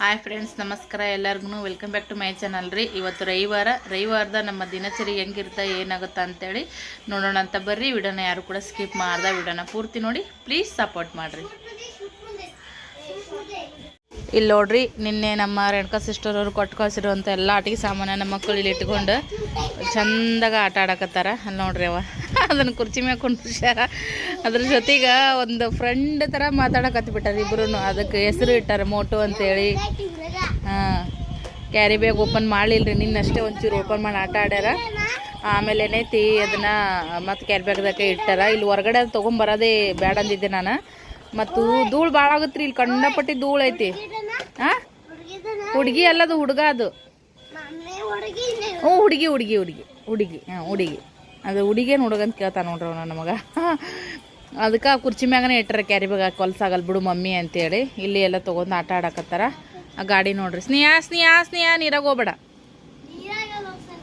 Hi friends ನಮಸ್ಕಾರ ಎಲ್ಲರಿಗೂ welcome back to my channel ರೀ. ಇವತ್ತು ರವಿವಾರ. ರವಿವಾರದ ನಮ್ಮ ದಿನಚರಿ ಹೆಂಗಿರುತ್ತೆ, ಏನಾಗುತ್ತೆ ಅಂತೇಳಿ ನೋಡೋಣ ಅಂತ ಬರ್ರಿ. ವಿಡಿಯೋನ ಯಾರು ಕೂಡ ಸ್ಕಿಪ್ ಮಾಡ್ದೆ, ವಿಡಿಯೋನ ಪೂರ್ತಿ ನೋಡಿ. ಪ್ಲೀಸ್ ಸಪೋರ್ಟ್ ಮಾಡಿರಿ. ಇಲ್ಲಿ ನೋಡ್ರಿ, ನಿನ್ನೆ ನಮ್ಮ ರೇಣುಕಾ ಸಿಸ್ಟರ್ ಅವರು ಕೊಟ್ಟು ಕಳ್ಸಿರುವಂಥ ಎಲ್ಲ ಆಟಿಗೆ ಸಾಮಾನ ನಮ್ಮ ಮಕ್ಕಳು ಇಲ್ಲಿ ಇಟ್ಕೊಂಡು ಚಂದಾಗ ಆಟ ಆಡಕತ್ತಾರ. ಅಲ್ಲಿ ನೋಡ್ರಿ ಅವ. ಅದನ್ನು ಕುರ್ಚಿ ಮ್ಯಾಗ ಕುಂಡ್ಸ್ಯಾರ ಅದ್ರ ಜೊತೆಗೆ ಒಂದು ಫ್ರೆಂಡ್ ಥರ ಮಾತಾಡಕತ್ತಿ ಬಿಟ್ಟಾರ ಇಬ್ಬರೂ ಅದಕ್ಕೆ ಹೆಸರು ಇಟ್ಟಾರ ಮೋಟು ಅಂತೇಳಿ. ಹಾಂ. ಕ್ಯಾರಿ ಬ್ಯಾಗ್ ಓಪನ್ ಮಾಡಲಿಲ್ಲ ರೀ ನಿನ್ನಷ್ಟೇ ಒಂಚೂರು ಓಪನ್ ಮಾಡಿ ಆಟ ಆಡ್ಯಾರ. ಆಮೇಲೆ ಏನೈತಿ ಅದನ್ನು ಮತ್ತು ಕ್ಯಾರಿ ಬ್ಯಾಗ್ದಾಗ ಇಟ್ಟಾರ. ಇಲ್ಲಿ ಹೊರಗಡೆ ತೊಗೊಂಬರೋದೇ ಬ್ಯಾಡ ಅಂದಿದ್ದೆ ನಾನು. ಮತ್ತು ಧೂಳು ಭಾಳ ಆಗತ್ತೆ ರೀ ಇಲ್ಲಿ ಕಂಡಪಟ್ಟಿ ಧೂಳು ಐತಿ. ಹಾಂ ಹುಡುಗಿ ಅಲ್ಲದು ಹುಡುಗ ಅದು. ಹ್ಞೂ, ಹುಡುಗಿ ಹುಡುಗಿ ಹುಡುಗಿ ಹುಡುಗಿ, ಹಾಂ, ಹುಡುಗಿ. ಅದು ಹುಡುಗೇನು ಹುಡುಗಂತ ಕೇಳ್ತಾನೆ ನೋಡ್ರಿ ಅವನ ನಮಗೆ. ಅದಕ್ಕೆ ಕುರ್ಚಿ ಮ್ಯಾಗನೇ ಇಟ್ಟರೆ ಕ್ಯಾರಿ ಬ್ಯಾಗ್ ಕೊಲ್ಸಾಗಲ್ಲ ಬಿಡು ಮಮ್ಮಿ ಅಂತೇಳಿ. ಇಲ್ಲಿ ಎಲ್ಲ ತೊಗೊಂಡು ಆಟ ಆಡಕತ್ತಾರ. ಆ ಗಾಡಿ ನೋಡ್ರಿ. ಸ್ನೇಹ ಸ್ನೇಹ ಸ್ನೇಹ, ನೀರಾಗ ಹೋಗ್ಬೇಡ.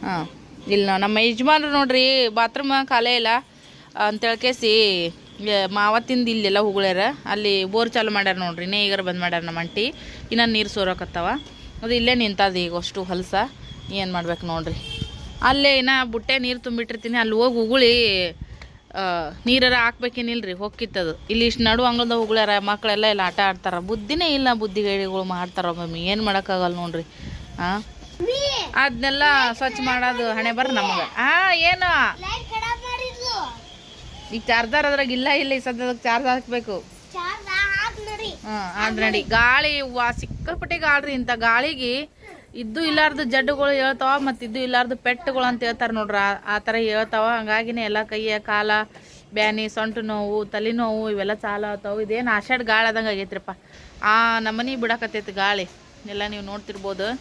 ಹಾಂ, ಇಲ್ಲ ನಮ್ಮ ಯಜಮಾನ್ರು ನೋಡ್ರಿ, ಬಾತ್ರೂಮ್ ಖಾಲಿ ಇಲ್ಲ. ಅಂತೇಳಿ ಕೇಸಿ ಮಾವತ್ತಿಂದ ಇಲ್ಲೆಲ್ಲ ಹುಗುಳ್ಯಾರ. ಅಲ್ಲಿ ಬೋರ್ ಚಾಲು ಮಾಡ್ಯಾರ ನೋಡ್ರಿ ಈಗಾರ ಬಂದ್ ಮಾಡ್ಯಾರ ನಮ್ಮ ಅಂಟಿ ಇನ್ನು ನೀರು ಸೋರಕತ್ತವ. ಅದು ಇಲ್ಲೇ ನಿಂತದ ಈಗ ಅಷ್ಟು ಹೊಲಸ. ಏನು ಮಾಡ್ಬೇಕು ನೋಡ್ರಿ. ಅಲ್ಲೇ ಇನ್ನ ಬುಟ್ಟೆ ನೀರು ತುಂಬಿಟ್ಟಿರ್ತೀನಿ. ಅಲ್ಲಿ ಹೋಗಿ ಉಗುಳಿ ನೀರಾರ ಹಾಕ್ಬೇಕೇನಿಲ್ರಿ, ಹೊಕ್ಕಿತ್ತದು. ಇಲ್ಲಿ ಇಷ್ಟು ನಡು ಅಂಗಳದ ಉಗುಳ್ಯಾರ ಮಕ್ಕಳೆಲ್ಲ ಇಲ್ಲಿ ಆಟ ಆಡ್ತಾರ. ಬುದ್ಧಿನೇ ಇಲ್ಲ ಬುದ್ಧಿಗಳಿಗಳು ಮಾಡ್ತಾರ ಮಮ್ಮಿ ಏನು ಮಾಡೋಕ್ಕಾಗಲ್ಲ ನೋಡ್ರಿ. ಹಾಂ ಅದನ್ನೆಲ್ಲ ಸ್ವಚ್ಛ ಮಾಡೋದು ಹಣೆ ಬರ್ರಿ ನಮಗೆ. ಹಾಂ ಏನು? ಈಗ ಚಾರ್ಜರ್ ಅದ್ರಾಗ ಇಲ್ಲ ಇಲ್ಲ ಈ ಸದ್ಯದಾಗ ಚಾರ್ಜ್ ಹಾಕ್ಬೇಕು. ಹಾಂ ನಡಿ. ಗಾಳಿ ವಾ ಸಿಕ್ಕಾಪಟ್ಟೆ ಗಾಳ್ರಿ ಇಂಥ ಗಾಳಿಗೆ. ಇದ್ದು ಇಲ್ಲಾರ್ದು ಜಡ್ಡುಗಳು ಹೇಳ್ತಾವ ಮತ್ತು ಇದ್ದು ಇಲ್ಲಾರ್ದು ಪೆಟ್ಟುಗಳು ಅಂತ ಹೇಳ್ತಾರೆ ನೋಡ್ರಿ. ಆ- ಥರ ಹೇಳ್ತಾವ. ಹಂಗಾಗಿನೇ ಎಲ್ಲ ಕೈಯ ಕಾಲ ಬ್ಯಾನಿ ಸೊಂಟು ನೋವು ತಲೆನೋವು ಇವೆಲ್ಲ ಚಾಲು ಆತಾವ ಇದೇನು ಆಷಾಢ ಗಾಳಿ ಆದಂಗೆ ಆಗೈತ್ರಿಪ್ಪ. ಆ ನಮನಿ ಬಿಡಕತ್ತೈತಿ ಗಾಳಿ. ಎಲ್ಲ ನೀವು ನೋಡ್ತಿರ್ಬೋದು.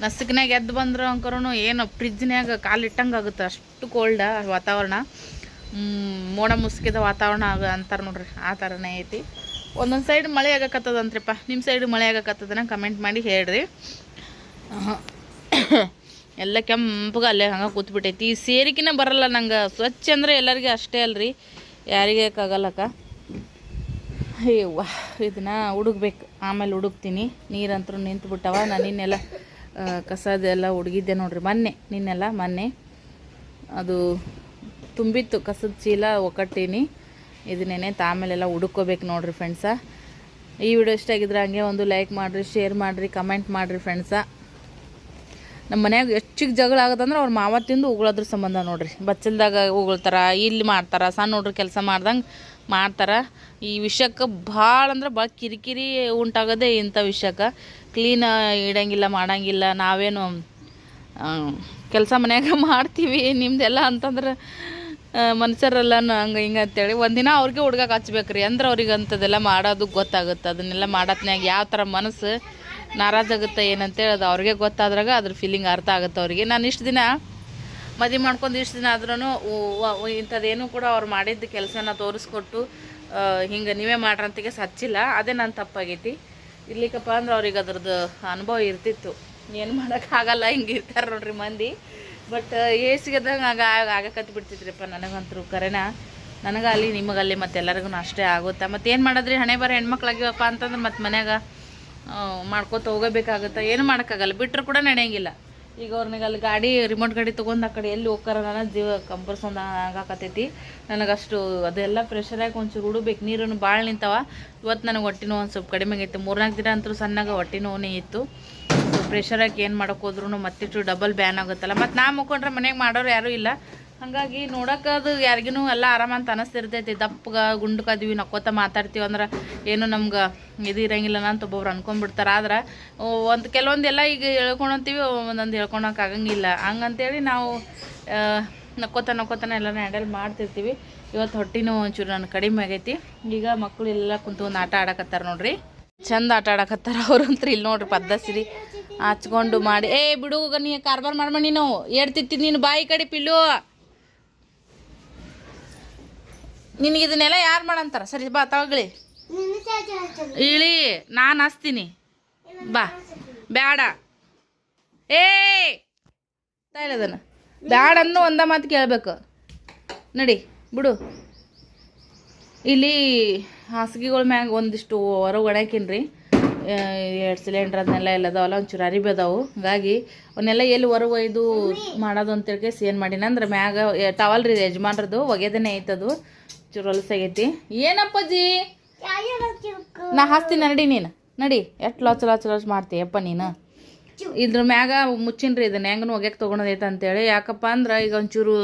ನಸುಕ್ನಾಗ ಎದ್ದು ಬಂದ್ರು ಅಂಕರೂ ಏನು ಫ್ರಿಜ್ನ್ಯಾಗ ಕಾಲು ಇಟ್ಟಂಗೆ ಆಗುತ್ತೆ. ಅಷ್ಟು ಕೋಲ್ಡ ವಾತಾವರಣ. ಮೋಡ ಮುಸುಕಿದ ವಾತಾವರಣ ಆಗ ಅಂತಾರೆ ನೋಡ್ರಿ, ಆ ಥರನೇ ಐತಿ. ಒಂದೊಂದು ಸೈಡ್ ಮಳೆ ಆಗಕತ್ತದಂತ್ರಿಪ್ಪ ನಿಮ್ಮ ಸೈಡ್ ಮಳೆ ಆಗಕತ್ತದನ್ನ ಕಮೆಂಟ್ ಮಾಡಿ ಹೇಳ್ರಿ. ಎಲ್ಲ ಕೆಂಪಗೆ ಅಲ್ಲೇ ಹಂಗೆ ಕೂತ್ಬಿಟ್ಟೈತಿ. ಈ ಸೇರಿಕಿನ ಬರಲ್ಲ ನಂಗೆ, ಸ್ವಚ್ಛ ಅಂದ್ರೆ ಎಲ್ಲರಿಗೆ ಅಷ್ಟೇ ಅಲ್ರಿ, ಯಾರಿಗೆ ಆಗಲ್ಲಕ್ಕ ಅಯ್ಯವ್ವ, ಇದನ್ನ ಹುಡುಗ್ಬೇಕು, ಆಮೇಲೆ ಹುಡುಕ್ತೀನಿ. ನೀರಂತರೂ ನಿಂತು ಬಿಟ್ಟವ ನಾನು ನಿನ್ನೆಲ್ಲ ಕಸದೆಲ್ಲ ಹುಡುಗಿದ್ದೆ ನೋಡ್ರಿ, ಮೊನ್ನೆ, ನಿನ್ನೆಲ್ಲ ಮೊನ್ನೆ. ಅದು ತುಂಬಿತ್ತು ಕಸದ ಚೀಲ ಒಕ್ಕಟ್ಟೀನಿ. ಇದನ್ನೇನೆ ತಾಮೇಲೆಲ್ಲ ಹುಡುಕೋಬೇಕು ನೋಡ್ರಿ ಫ್ರೆಂಡ್ಸ ಈ ವಿಡಿಯೋ ಇಷ್ಟ ಆಗಿದ್ರೆ ಹಂಗೆ ಒಂದು ಲೈಕ್ ಮಾಡಿರಿ ಶೇರ್ ಮಾಡಿರಿ ಕಮೆಂಟ್ ಮಾಡಿರಿ ಫ್ರೆಂಡ್ಸ ನಮ್ಮ ಮನ್ಯಾಗ ಹೆಚ್ಚಿಗೆ ಜಗಳ ಆಗದಂದ್ರೆ ಅವ್ರ ಮಾವ ತಿಂದು ಉಗುಳೋದ್ರ ಸಂಬಂಧ ನೋಡ್ರಿ. ಬಚ್ಚಲ್ದಾಗ ಉಗುಳ್ತಾರ, ಇಲ್ಲಿ ಮಾಡ್ತಾರ, ಸಣ್ಣ ಹುಡ್ರು ಕೆಲಸ ಮಾಡ್ದಂಗೆ ಮಾಡ್ತಾರ. ಈ ವಿಷಯಕ್ಕೆ ಭಾಳ ಅಂದ್ರೆ ಭಾಳ ಕಿರಿಕಿರಿ ಉಂಟಾಗೋದೇ ಇಂಥ ವಿಷಯಕ್ಕೆ ಕ್ಲೀನ್ ಇಡಂಗಿಲ್ಲ, ಮಾಡಂಗಿಲ್ಲ, ನಾವೇನು ಕೆಲಸ ಮನ್ಯಾಗ ಮಾಡ್ತೀವಿ ನಿಮ್ದೆಲ್ಲ ಅಂತಂದ್ರೆ ಮನುಷ್ಯರೆಲ್ಲ ಹಂಗೆ ಹಿಂಗೆ ಅಂತೇಳಿ ಒಂದಿನ ಅವ್ರಿಗೆ ಹುಡ್ಗಕ್ಕೆ ರೀ ಅಂದ್ರೆ ಅವ್ರಿಗೆ ಅಂಥದ್ದೆಲ್ಲ ಮಾಡೋದು ಗೊತ್ತಾಗುತ್ತೆ. ಅದನ್ನೆಲ್ಲ ಮಾಡತ್ನಾಗ ಯಾವ ಥರ ಮನಸ್ಸು ನಾರಾಜಾಗುತ್ತೆ ಏನಂತೇಳಿ ಅದು ಅವ್ರಿಗೆ ಗೊತ್ತಾದ್ರಾಗ ಅದ್ರ ಫೀಲಿಂಗ್ ಅರ್ಥ ಆಗುತ್ತೆ ಅವ್ರಿಗೆ. ನಾನು ಇಷ್ಟು ದಿನ ಮದುವೆ ಮಾಡ್ಕೊಂಡು ಇಷ್ಟು ದಿನ ಆದ್ರೂ ಇಂಥದ್ದೇನು ಕೂಡ ಅವ್ರು ಮಾಡಿದ್ದ ಕೆಲಸನ ತೋರಿಸ್ಕೊಟ್ಟು ಹಿಂಗೆ ನೀವೇ ಮಾಡ್ರಂತಿಗೆ ಸಚ್ಚಿಲ್ಲ. ಅದೇ ನನ್ನ ತಪ್ಪಾಗೈತಿ. ಇರ್ಲಿಕ್ಕಪ್ಪ ಅಂದ್ರೆ ಅವ್ರಿಗೆ ಅದ್ರದ್ದು ಅನುಭವ ಇರ್ತಿತ್ತು. ಏನು ಮಾಡೋಕ್ಕಾಗಲ್ಲ ಹಿಂಗೆ ಇರ್ತಾರೆ ನೋಡ್ರಿ ಮಂದಿ. ಬಟ್ ಏಸಿಗೆದಾಗ ಆಗ ಆಗಕತ್ತು ಬಿಡ್ತಿದ್ರಿಪ್ಪ ನನಗಂತರೂ ಕರೆನ. ನನಗಲ್ಲಿ ನಿಮಗಲ್ಲಿ ಮತ್ತೆ ಎಲ್ಲರಿಗೂ ಅಷ್ಟೇ ಆಗುತ್ತೆ. ಮತ್ತು ಏನು ಮಾಡಿದ್ರಿ? ಹಣೆ ಬರ ಹೆಣ್ಮಕ್ಳಾಗಿವಪ್ಪ ಅಂತಂದ್ರೆ ಮತ್ತು ಮನ್ಯಾಗ ಮಾಡ್ಕೋತ ಹೋಗಬೇಕಾಗುತ್ತೆ. ಏನು ಮಾಡೋಕ್ಕಾಗಲ್ಲ. ಬಿಟ್ಟರು ಕೂಡ ನಡೆಯಂಗಿಲ್ಲ. ಈಗ ಅವ್ರನಿಗೆ ಅಲ್ಲಿ ಗಾಡಿ ರಿಮೋಟ್ ಗಾಡಿ ತೊಗೊಂಡು ಆ ಕಡೆ ಎಲ್ಲಿ ಹೋಗ್ತಾರ ನನ್ನ ಜೀವ ಕಂಪರ್ಸೊಂದು ಆಗಾಕತ್ತೈತಿ. ನನಗಷ್ಟು ಅದೆಲ್ಲ ಪ್ರೆಷರಾಗಿ ಒಂಚೂರು ಉಡಬೇಕು. ನೀರನ್ನು ಭಾಳ ನಿಂತವ. ಇವತ್ತು ನನಗೆ ಹೊಟ್ಟೆ ನೋವು ಒಂದು ಸ್ವಲ್ಪ ಕಡಿಮೆ ಆಗೈತೆ ಮೂರ್ನಾಲ್ಕು ದಿನ ಅಂತೂ ಸಣ್ಣಗೆ ಹೊಟ್ಟೆ ನೋವೇ ಇತ್ತು. ಪ್ರೆಷರಾಗಿ ಏನು ಮಾಡೋಕೆ ಹೋದ್ರೂ ಮತ್ತಿಟ್ಟು ಡಬಲ್ ಬ್ಯಾನ್ ಆಗುತ್ತಲ್ಲ. ಮತ್ತು ನಾ ಮುಖಂಡ್ರೆ ಮನೆಗೆ ಮಾಡೋರು ಯಾರೂ ಇಲ್ಲ. ಹಾಗಾಗಿ ನೋಡೋಕೆ ಅದು ಯಾರಿಗೂ ಎಲ್ಲ ಆರಾಮ ಅಂತ ಅನಿಸ್ತಿರ್ತೈತಿ. ದಪ್ಪಗ ಗುಂಡ್ಕದೀವಿ ನಕ್ಕೋತ ಮಾತಾಡ್ತೀವಿ ಅಂದ್ರೆ ಏನು ನಮ್ಗೆ ಇದು ಇರಂಗಿಲ್ಲ ಅಂತ ಒಬ್ಬೊಬ್ರು ಅನ್ಕೊಂಡ್ಬಿಡ್ತಾರೆ. ಆದ್ರೆ ಒಂದು ಕೆಲವೊಂದೆಲ್ಲ ಈಗ ಹೇಳ್ಕೊಳಂತೀವಿ ಒಂದೊಂದು ಹೇಳ್ಕೊಳಕ್ಕೆ ಆಗಂಗಿಲ್ಲ. ಹಂಗಂತೇಳಿ ನಾವು ನಕ್ಕೋತ ನಕ್ಕೋತನ ಎಲ್ಲ ಹ್ಯಾಂಡಲ್ ಮಾಡ್ತಿರ್ತೀವಿ. ಇವತ್ತು ಹೊಟ್ಟಿನೂ ಒಂಚೂರು ನನ್ನ ಕಡಿಮೆ ಆಗೈತಿ. ಈಗ ಮಕ್ಕಳು ಎಲ್ಲ ಕುಂತು ಒಂದು ಆಟ ಆಡಕತ್ತಾರೆ ನೋಡ್ರಿ. ಚಂದ ಆಟ ಆಡಕತ್ತಾರ ಅವ್ರಂತ್ರ ಇಲ್ಲಿ ನೋಡ್ರಿ ಪದ್ದಸಿರಿ ಹಚ್ಕೊಂಡು ಮಾಡಿ. ಏ, ಬಿಡು ನೀ ಕಾರ್ಬಾರ್ ಮಾಡ್ಮ ನೀನು ಎಡ್ತಿತ್ತಿ ನೀನು ಬಾಯಿ ಕಡೆ ಪಿಲ್ಲು. ನಿನಗೆ ಇದನ್ನೆಲ್ಲ ಯಾರು ಮಾಡಂತಾರ? ಸರಿ, ಬಾ, ತಗೊಳ್ಳಿ. ಇಳಿ, ನಾನು ಹಸ್ತೀನಿ ಬಾ. ಬ್ಯಾಡ. ಏ ಬ್ಯಾಡ ಅನ್ನು ಒಂದ ಮಾತು ಕೇಳಬೇಕು. ನಡಿ, ಬಿಡು. ಇಲ್ಲಿ ಹಾಸಿಗೆಗಳ ಮ್ಯಾಗ ಒಂದಿಷ್ಟು ಹೊರಗೆ ರೀ. ಎರಡು ಸಿಲಿಂಡ್ರ್ ಅದನ್ನೆಲ್ಲ ಎಲ್ಲ ಅದಾವಲ್ಲ ಒಂಚೂರು ಅರಿಬಿ ಅದಾವು. ಹಾಗಾಗಿ ಅವನ್ನೆಲ್ಲ ಎಲ್ಲಿ ಹೊರ ಒಯ್ದು ಮಾಡೋದು ಅಂತೇಳಿ ಏನು ಮಾಡೀನಿ. ಅಂದ್ರೆ ಮ್ಯಾಗ ಟವಲ್ ರೀ ಯಜಮಾನ್ರದ್ದು ಒಗೆದೇನೆ ಐತದು ಚೂರು ಹೊಲಸಾಗೈತಿ ಏನಪ್ಪಾಜಿ? ನಾ ಹಾಸ್ತೀನಿ ನಡಿ ನೀನು. ನಡಿ ಎಷ್ಟು ಲಾಚ ಲಾಚ ಲಾಚ್ ಮಾಡ್ತೀಯಪ್ಪ ನೀನು. ಇದ್ರ ಮ್ಯಾಗ ಮುಚ್ಚಿನ್ರಿ ಇದನ್ನ. ಹೆಂಗನು ಒಗ್ಯಾಕೆ ತೊಗೊಳೋದೈತೆ ಅಂತೇಳಿ. ಯಾಕಪ್ಪ ಅಂದ್ರೆ ಈಗ ಒಂಚೂರು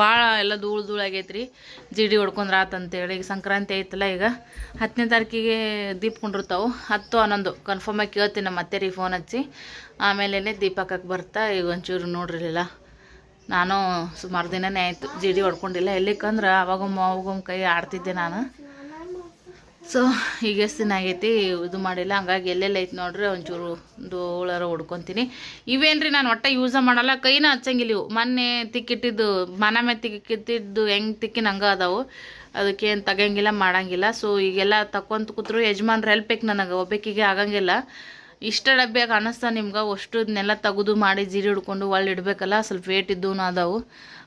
ಭಾಳ ಎಲ್ಲ ಧೂಳು ಧೂಳು ಆಗೈತ್ರಿ. ಜಿಡಿ ಹೊಡ್ಕೊಂಡ್ರ ಆತಂತೇಳಿ ಈಗ ಸಂಕ್ರಾಂತಿ ಐತಲ್ಲ ಈಗ. ಹತ್ತನೇ ತಾರೀಕಿಗೆ ದೀಪ ಕೊಂಡಿರ್ತಾವೆ ಹತ್ತು ಹನ್ನೊಂದು. ಕನ್ಫರ್ಮ್ ಆಗಿ ಕೇಳ್ತೀನಿ ನಮ್ಮ ರೀ ಫೋನ್ ಹಚ್ಚಿ. ಆಮೇಲೆ ಹಾಕಕ್ಕೆ ಬರ್ತಾ ಈಗ ಒಂಚೂರು ನೋಡಿರಲಿಲ್ಲ. ನಾನು ಸುಮಾರು ದಿನನೇ ಆಯಿತು. ಜಿಡಿ ಹೊಡ್ಕೊಂಡಿಲ್ಲ. ಎಲ್ಲಿಕ್ಕಂದ್ರೆ ಅವಾಗೊಮ್ಮೆ ಅವಾಗೊಮ್ಮೆ ಕೈ ಆಡ್ತಿದ್ದೆ ನಾನು. ಸೊ ಈಗ ಎಷ್ಟು ದಿನ ಆಗೈತಿ, ಇದು ಮಾಡಿಲ್ಲ. ಹಂಗಾಗಿ ಎಲ್ಲೆಲ್ಲ ಐತೆ ನೋಡ್ರಿ, ಒಂಚೂರು ಧೂಳಾರ ಹೊಡ್ಕೊತೀನಿ. ಇವೇನ್ರಿ ನಾನು ಒಟ್ಟ ಯೂಸ ಮಾಡಲ್ಲ, ಕೈನ ಹಚ್ಚಂಗಿಲ್ಲ ಇವು. ಮೊನ್ನೆ ತಿಕ್ಕಿಟ್ಟಿದ್ದು, ಮನ ಮೇಲೆ ತಿಕ್ಕಿಟ್ಟಿದ್ದು ಹೆಂಗೆ ತಿಕ್ಕಿನ ಹಂಗ ಅದಾವು. ಅದಕ್ಕೇನು ತಗಂಗಿಲ್ಲ ಮಾಡಂಗಿಲ್ಲ. ಸೊ ಈಗೆಲ್ಲ ತಕ್ಕೊಂತ ಕೂತ್ರು ಯಜಮಾನ್ರು ಹೆಲ್ಪ್ ಬೇಕು ನನಗೆ, ಒಬ್ಬಾಕಿಗೆ ಆಗಂಗಿಲ್ಲ. ಇಷ್ಟ ಡಬ್ಬಿಯಾಗಿ ಅನ್ನಿಸ್ತಾ ನಿಮ್ಗೆ ಅಷ್ಟುದನ್ನೆಲ್ಲ ತೆಗೆದು ಮಾಡಿ, ಜೀರಿ ಹಿಡ್ಕೊಂಡು ಒಳ್ಳೆ ಇಡಬೇಕಲ್ಲ, ಸ್ವಲ್ಪ ವೇಟ್ ಇದ್ದೂ ಅದಾವು.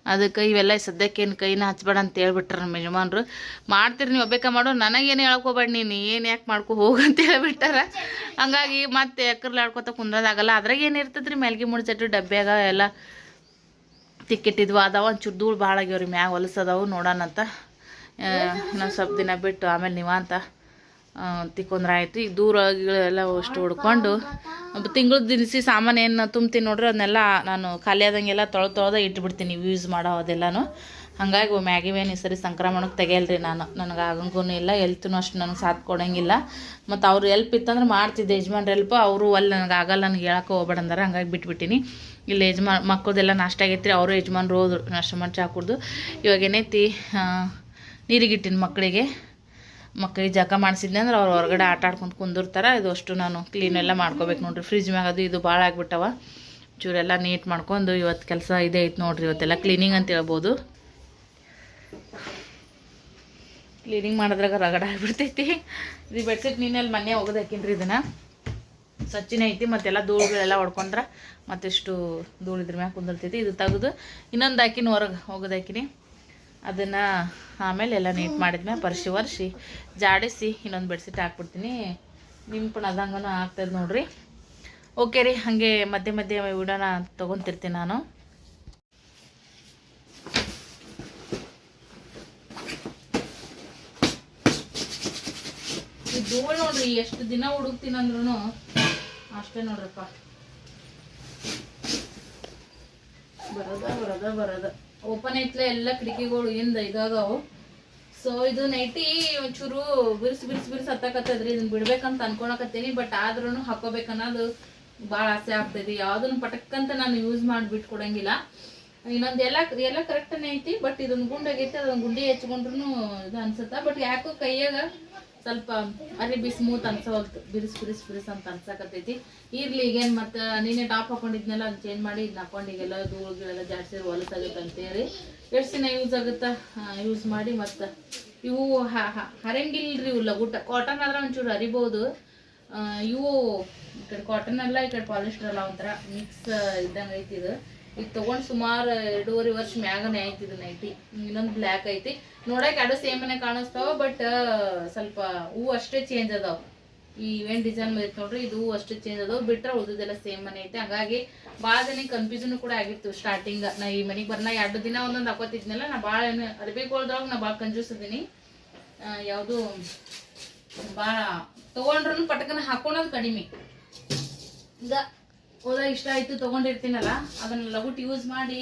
ಅದಕ್ಕೆ ಇವೆಲ್ಲ ಸದ್ಯಕ್ಕೇನು ಕೈನ ಹಚ್ಬೇಡ ಅಂತ ಹೇಳ್ಬಿಟ್ರೆ ನಮ್ಮ ಯಜಮಾನ್ರು. ಮಾಡ್ತೀರಿ ನೀವು ಒಬ್ಬೇಕ ಮಾಡು ನನಗೇನು ಹೇಳ್ಕೊಬೇಡ ನೀನು, ಏನು ಯಾಕೆ ಮಾಡ್ಕೊ ಹೋಗು ಅಂತ ಹೇಳ್ಬಿಟ್ಟಾರ. ಹಂಗಾಗಿ ಮತ್ತೆ ಎಕ್ಕರ್ಲಿ ಆಡ್ಕೊತ ಕುಂದ್ರದಾಗಲ್ಲ. ಅದ್ರಾಗ ಏನು ಇರ್ತದ್ರಿ ಮೆಲ್ಗಿ ಮುಡ್ಚಟ್ಟು ಡಬ್ಬ್ಯಾಗ ಎಲ್ಲ ತಿಕ್ಕಿಟ್ಟಿದ್ವು. ಅದಾವ, ಒಂಚೂರು ಧೂಳು ಭಾಳ ಆಗ್ಯಾವ್ರಿ, ಮ್ಯಾಗ ಹೊಲಸದವು ನೋಡೋಣ ಅಂತ ಇನ್ನೊಂದು ಸ್ವಲ್ಪ ದಿನ ಬಿಟ್ಟು ಆಮೇಲೆ ನೀವಂತ ತಿಕ್ಕೊಂಡ್ರೆ ಆಯಿತು ಈಗ ದೂರ ಎಲ್ಲ ಅಷ್ಟು ಹೊಡ್ಕೊಂಡು ತಿಂಗಳು ದಿನಸಿ ಸಾಮಾನು ಏನು ತುಂಬ್ತೀನಿ ನೋಡ್ರಿ, ಅದನ್ನೆಲ್ಲ ನಾನು ಖಾಲಿ ಆದಂಗೆಲ್ಲ ತೊಳೆದು ತೊಳೆದ ಇಟ್ಬಿಡ್ತೀನಿ ಯೂಸ್ ಮಾಡೋ ಅದೆಲ್ಲನೂ. ಹಾಗಾಗಿ ಮ್ಯಾಗಿ ಈ ಸರಿ ಸಂಕ್ರಮಣಕ್ಕೆ ತೆಗೆಯಲ್ರಿ ನಾನು. ನನಗೆ ಆಗಂಗೂ ಇಲ್ಲ ಎಲ್ತೂ ಅಷ್ಟು ನನಗೆ ಸಾಥ್ ಕೊಡೋಂಗಿಲ್ಲ. ಮತ್ತು ಅವ್ರು ಎಲ್ಪ್ ಇತ್ತಂದ್ರೆ ಮಾಡ್ತಿದ್ದೆ, ಯಜಮಾನ್ರ ಎಲ್ಪ್ ಅವರು ಅಲ್ಲಿ ನನಗೆ ಆಗಲ್ಲ, ನನಗೆ ಹೇಳಕ್ಕೆ ಹೋಗ್ಬೇಡ ಅಂದಾರ, ಹಂಗಾಗಿ ಬಿಟ್ಬಿಟ್ಟಿನಿ. ಇಲ್ಲಿ ಯಜಮಾನ್ ಮಕ್ಕಳದೆಲ್ಲ ನಾಷ್ಟ ಆಗೈತ್ರಿ, ಅವರು ಯಜಮಾನ್ರು ಹೋದ್ರು, ನಾಷ್ಟ ಮಾಡಿ ಚಾ ಕುಡ್ದು. ಇವಾಗ ಏನೈತಿ ನೀರಿಗಿಟ್ಟಿನಿ ಮಕ್ಕಳಿಗೆ ಮಕ್ಕಳಿಗೆ ಜಕ ಮಾಡಿಸಿದ್ನೆ ಅಂದ್ರೆ ಅವ್ರು ಹೊರಗಡೆ ಆಟ ಆಡ್ಕೊಂಡು ಕುಂದಿರ್ತಾರೆ. ಇದು ಅಷ್ಟು ನಾನು ಕ್ಲೀನ್ ಎಲ್ಲ ಮಾಡ್ಕೋಬೇಕು ನೋಡ್ರಿ. ಫ್ರಿಜ್ ಮ್ಯಾಗ ಅದು ಇದು ಭಾಳ ಆಗ್ಬಿಟ್ಟವ. ಚೂರೆಲ್ಲ ನೀಟ್ ಮಾಡ್ಕೊಂಡು ಇವತ್ತು ಕೆಲಸ ಇದೇ ಐತೆ ನೋಡ್ರಿ ಇವತ್ತೆಲ್ಲ ಕ್ಲೀನಿಂಗ್ ಅಂತ ಹೇಳ್ಬೋದು. ಕ್ಲೀನಿಂಗ್ ಮಾಡಿದ್ರಾಗ ರಗಡ ಆಗ್ಬಿಡ್ತೈತಿ. ಇದು ಬೆಡ್ಶೀಟ್ ನೀನಲ್ಲಿ ಮನೆ ಹೋಗೋದಾಕಿನ್ರಿ ಇದನ್ನು. ಸ್ವಚ್ಛನೇ ಐತಿ ಮತ್ತೆಲ್ಲ ಧೂಳುಗಳೆಲ್ಲ ಹೊಡ್ಕೊಂಡ್ರೆ ಮತ್ತಿಷ್ಟು ಧೂಳು ಇದ್ರ ಮ್ಯಾಗ ಕುಂದಿರ್ತೈತಿ. ಇದು ತೆಗೆದು ಇನ್ನೊಂದು ಹಾಕಿನ ಹೊರಗೆ ಒಗದಾಕಿನಿ ಅದನ್ನು ಆಮೇಲೆ ಎಲ್ಲ ನೀಟ್ ಮಾಡಿದ್ಮೇಲೆ ಪರ್ಶಿ ಒರೆಸಿ ಜಾಡಿಸಿ ಇನ್ನೊಂದು ಬೆಡ್ಸಿಟ್ ಹಾಕ್ಬಿಡ್ತೀನಿ. ನಿಂಪಣ ಅದಂಗನೂ ಆಗ್ತದೆ ನೋಡ್ರಿ. ಓಕೆ ರೀ, ಹಾಗೆ ಮಧ್ಯೆ ಮಧ್ಯೆ ವಿಡೋನ ತೊಗೊತಿರ್ತೀನಿ ನಾನು. ಧೂಳು ನೋಡ್ರಿ, ಎಷ್ಟು ದಿನ ಹುಡುಕ್ತೀನಿ ಅಂದ್ರೂ ಅಷ್ಟೇ ನೋಡ್ರಪ್ಪ. ಬರದ ಬರದ ಬರದ. ಓಪನ್ ಐತ್ಲೆ ಎಲ್ಲ ಕಿಟಕಿಗಳು ಇಂದ ಇದಾಗವು ಸೊ ಇದು ನೈಟಿ ಒಂಚೂರು ಬಿರ್ಸ್ ಬಿರ್ಸ್ ಬಿರ್ಸ್ ಹತ್ತಕತ್ತದ್ರಿ. ಇದನ್ನ ಬಿಡ್ಬೇಕಂತ ಅನ್ಕೊಳಕತ್ತೀನಿ ಬಟ್ ಆದ್ರೂ ಹಾಕೋಬೇಕನ್ನೋದು ಭಾಳ ಆಸೆ ಆಗ್ತೈತಿ. ಯಾವ್ದನ್ನ ಪಟಕ್ಕಂತ ನಾನು ಯೂಸ್ ಮಾಡಿ ಬಿಟ್ಕೊಡಂಗಿಲ್ಲ. ಇನ್ನೊಂದು ಎಲ್ಲ ಎಲ್ಲ ಕರೆಕ್ಟನೇ ಐತಿ ಬಟ್ ಇದೊಂದು ಗುಂಡಾಗೈತಿ, ಅದೊಂದು ಗುಂಡಿ ಹೆಚ್ಕೊಂಡ್ರು ಇದು ಅನ್ಸುತ್ತ. ಬಟ್ ಯಾಕೋ ಕೈಯಾಗ ಸ್ವಲ್ಪ ಅರಿಬಿ ಸ್ಮೂತ್ ಅನ್ಸೋಲ್ತು ಬಿರುಸ್ ಬಿರುಸ್ ಬಿರುಸ್ ಅಂತ ಅನ್ಸಕತ್ತೈತಿ ಇರ್ಲಿ ಈಗೇನು ಮತ್ತೆ ನೀನೆ ಟಾಪ್ ಹಾಕೊಂಡಿದ್ನೆಲ್ಲ ಅದು ಚೇಂಜ್ ಮಾಡಿ ಇದನ್ನ ಹಾಕೊಂಡು ಈಗೆಲ್ಲ ಧೂಳು ಗೀಳೆಲ್ಲ ಜಾಡ್ಸಿದ್ರೆ ಹೊಲಸಾಗುತ್ತೆ ಅಂತೇಳಿ ಎಷ್ಟು ದಿನ ಯೂಸ್ ಆಗುತ್ತಾ ಯೂಸ್ ಮಾಡಿ ಮತ್ತು ಇವು ಹರಂಗಿಲ್ರಿ ಇವು ಲಗುಟ ಕಾಟನ್ ಆದ್ರೆ ಒಂಚೂರು ಹರಿಬೋದು. ಆ, ಇವು ಈ ಕಡೆ ಕಾಟನ್ ಅಲ್ಲ ಈ ಕಡೆ ಪಾಲಿಸ್ಟರ್ ಅಲ್ಲ ಒಂಥರ ಮಿಕ್ಸ್ ಇದ್ದಂಗೆ ಐತಿ ಇದು. ಈಗ ತೊಗೊಂಡು ಸುಮಾರು ಎರಡೂವರೆ ವರ್ಷ ಮ್ಯಾಗನೇ ಐತಿ ಇದು ನೈಟಿ ಇನ್ನೊಂದು ಬ್ಲ್ಯಾಕ್ ಐತಿ. ನೋಡಕ್ಕೆ ಎರಡು ಸೇಮನೆ ಕಾಣಿಸ್ತಾವ ಬಟ್ ಸ್ವಲ್ಪ ಹೂ ಅಷ್ಟೇ ಚೇಂಜ್ ಅದಾವ. ಈ ಏನ್ ಡಿಸೈನ್ ಐತಿ ನೋಡ್ರಿ, ಇದು ಹೂ ಅಷ್ಟೇ ಚೇಂಜ್ ಅದಾವ. ಬಿಟ್ರೆ ಉಳಿದೆಲ್ಲ ಸೇಮ್ ಮನೆ ಐತೆ. ಹಂಗಾಗಿ ಭಾಳ ಜನ ಕನ್ಫ್ಯೂಷನ್ ಕೂಡ ಆಗಿತ್ತು ಸ್ಟಾರ್ಟಿಂಗ್ ನಾ ಈ ಮನೆಗೆ ಬರ್ನ ಎರಡು ದಿನ ಒಂದೊಂದು ಹಾಕೋತಿದ್ನಲ್ಲ, ನಾ ಭಾಳ ಏನು ಅರ್ಬಿಗೊಳ್ದೊಳಗೆ ನಾ ಭಾಳ ಕಂಜೂಸ್ ಇದೀನಿ ಯಾವುದು ಭಾಳ ತೊಗೊಂಡ್ರು ಪಟಕನ ಹಾಕೊಳೋದು ಕಡಿಮೆ. ಈಗ ಹೋದಾಗ ಇಷ್ಟ ಆಯ್ತು ತೊಗೊಂಡಿರ್ತೀನಲ್ಲ, ಅದನ್ನ ಲಗುಟ್ ಯೂಸ್ ಮಾಡಿ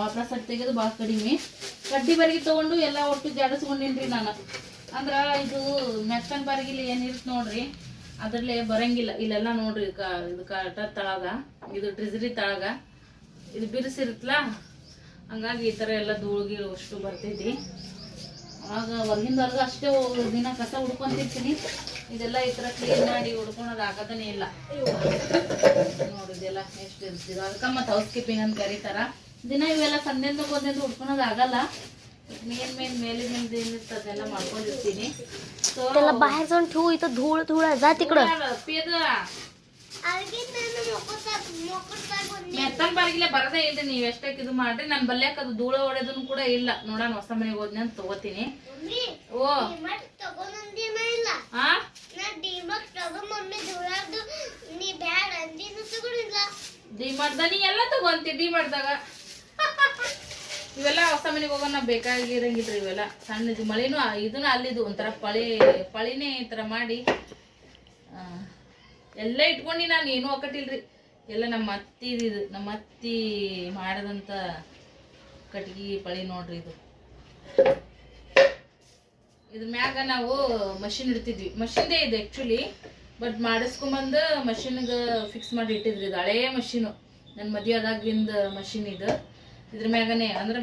ವಾಪಸ್ ತೆಗೆದು ಭಾಳ ಕಡಿಮೆ. ಕಡ್ಡಿ ಬರಗಿ ತಗೊಂಡು ಎಲ್ಲ ಒಟ್ಟು ಜಾಡಿಸ್ಕೊಂಡಿನ್ರಿ ನಾನು. ಅಂದ್ರ ಇದು ಮೆತ್ತನ್ ಬರಗಿಲಿ ಏನಿರುತ್ತೆ ನೋಡ್ರಿ, ಅದ್ರಲ್ಲಿ ಬರಂಗಿಲ್ಲ. ಇಲ್ಲೆಲ್ಲ ನೋಡ್ರಿ ಇದು ಕಟ ತಳಗ, ಇದು ಟ್ರಿಜರಿ ತಳಗ, ಇದು ಬಿರುಸಿರುತ್ತಲ್ಲ ಹಂಗಾಗಿ ಈ ಥರ ಎಲ್ಲ ಧೂಳು ಗೀಳು ಅಷ್ಟು ಬರ್ತೈತಿ. ಆಗ ಹೊರಗಿಂದವರೆಗೂ ಅಷ್ಟೇ ದಿನ ಕಸ ಹುಡ್ಕೊಂತಿರ್ತೀನಿ ಇದೆಲ್ಲ ಈ ಥರ ಕ್ಲೀನ್ ಮಾಡಿ ಹುಡ್ಕೊಳೋದು ಆಗದನೇ ಇಲ್ಲ. ನೋಡಿದೆಲ್ಲ ಎಷ್ಟು ಇರ್ತಿದ್ರು ಅದಕ್ಕೆ ಮತ್ತೆ ಹೌಸ್ ಕೀಪಿಂಗ್ ಅಂತ ಕರೀತಾರ. ದಿನ ಇವೆಲ್ಲ ಸಂದಿಂದ ಒಂದಿಂದ ಹುಡ್ಕೊಳೋದು ಆಗಲ್ಲ ಮೇನ್ ಮೇನ್ ಮೇಲೆ ಮೇಲೆ ಏನಿರ್ತದೆ ಅದೆಲ್ಲ ಮಾಡ್ಕೊಂಡಿರ್ತೀನಿ ಸೊ त्याला बाहेर जाऊन ठेवू इथं धूळ धूळ आहे जा तिकडं पेद ಮೆತ್ತನ್ ಬಾರಿಗಿಲೆ ಬರದೇ ಇಲ್ರಿ ನೀವ್ ಎಷ್ಟಕ್ಕೆ ಇದು ಮಾಡ್ರಿ ನನ್ ಬಲ್ಯಾಕ ಅದು ಧೂಳ ಹೊಡೆದನು ಕೂಡ ಇಲ್ಲ ನೋಡೋಣ ಹೊಸ ಮನೆಗೆ ಹೋದ್ನಿ ಅಂತ ತಗೋತೀನಿ ಓ ಆ ಡಿ ಮಾಡ್ದ ನೀ ಎಲ್ಲ ತಗೊಂತಿ ಡಿ ಮಾಡ್ದಾಗ ಇವೆಲ್ಲ ಹೊಸ ಮನೆಗೆ ಹೋಗೋಣ ಬೇಕಾಗಿರಂಗಿಲ್ರಿ ಇವೆಲ್ಲ. ಸಣ್ಣದು ಮಳೆನೂ ಇದನ್ನ ಅಲ್ಲಿದು ಒಂಥರ ಪಳಿ, ಪಳಿನೇ ಈ ಥರ ಮಾಡಿ ಎಲ್ಲ ಇಟ್ಕೊಂಡು ನಾನು ಏನೂ ಹಾಕಟ್ಟಿಲ್ರಿ ಎಲ್ಲ ನಮ್ಮ ಅತ್ತಿದು ಇದು, ನಮ್ಮ ಅತ್ತಿ ಮಾಡಿದಂಥ ಕಟ್ಗಿ ಪಳಿ ನೋಡ್ರಿ ಇದು. ಇದ್ರ ಮ್ಯಾಗ ನಾವು ಮಷಿನ್ ಇಡ್ತಿದ್ವಿ. ಮಷಿನ್ದೇ ಇದೆ ಆ್ಯಕ್ಚುಲಿ ಬಟ್ ಮಾಡಿಸ್ಕೊಂಬಂದು ಮಷಿನ್ಗೆ ಫಿಕ್ಸ್ ಮಾಡಿ ಇಟ್ಟಿದ್ರಿ ಇದು. ಹಳೇ ಮಷೀನು. ನನ್ನ ಮದುವೆ ಆದಾಗಿಂದ ಮಷಿನ್ ಇದು. ಇದ್ರ ಮ್ಯಾಗನೆ, ಅಂದ್ರೆ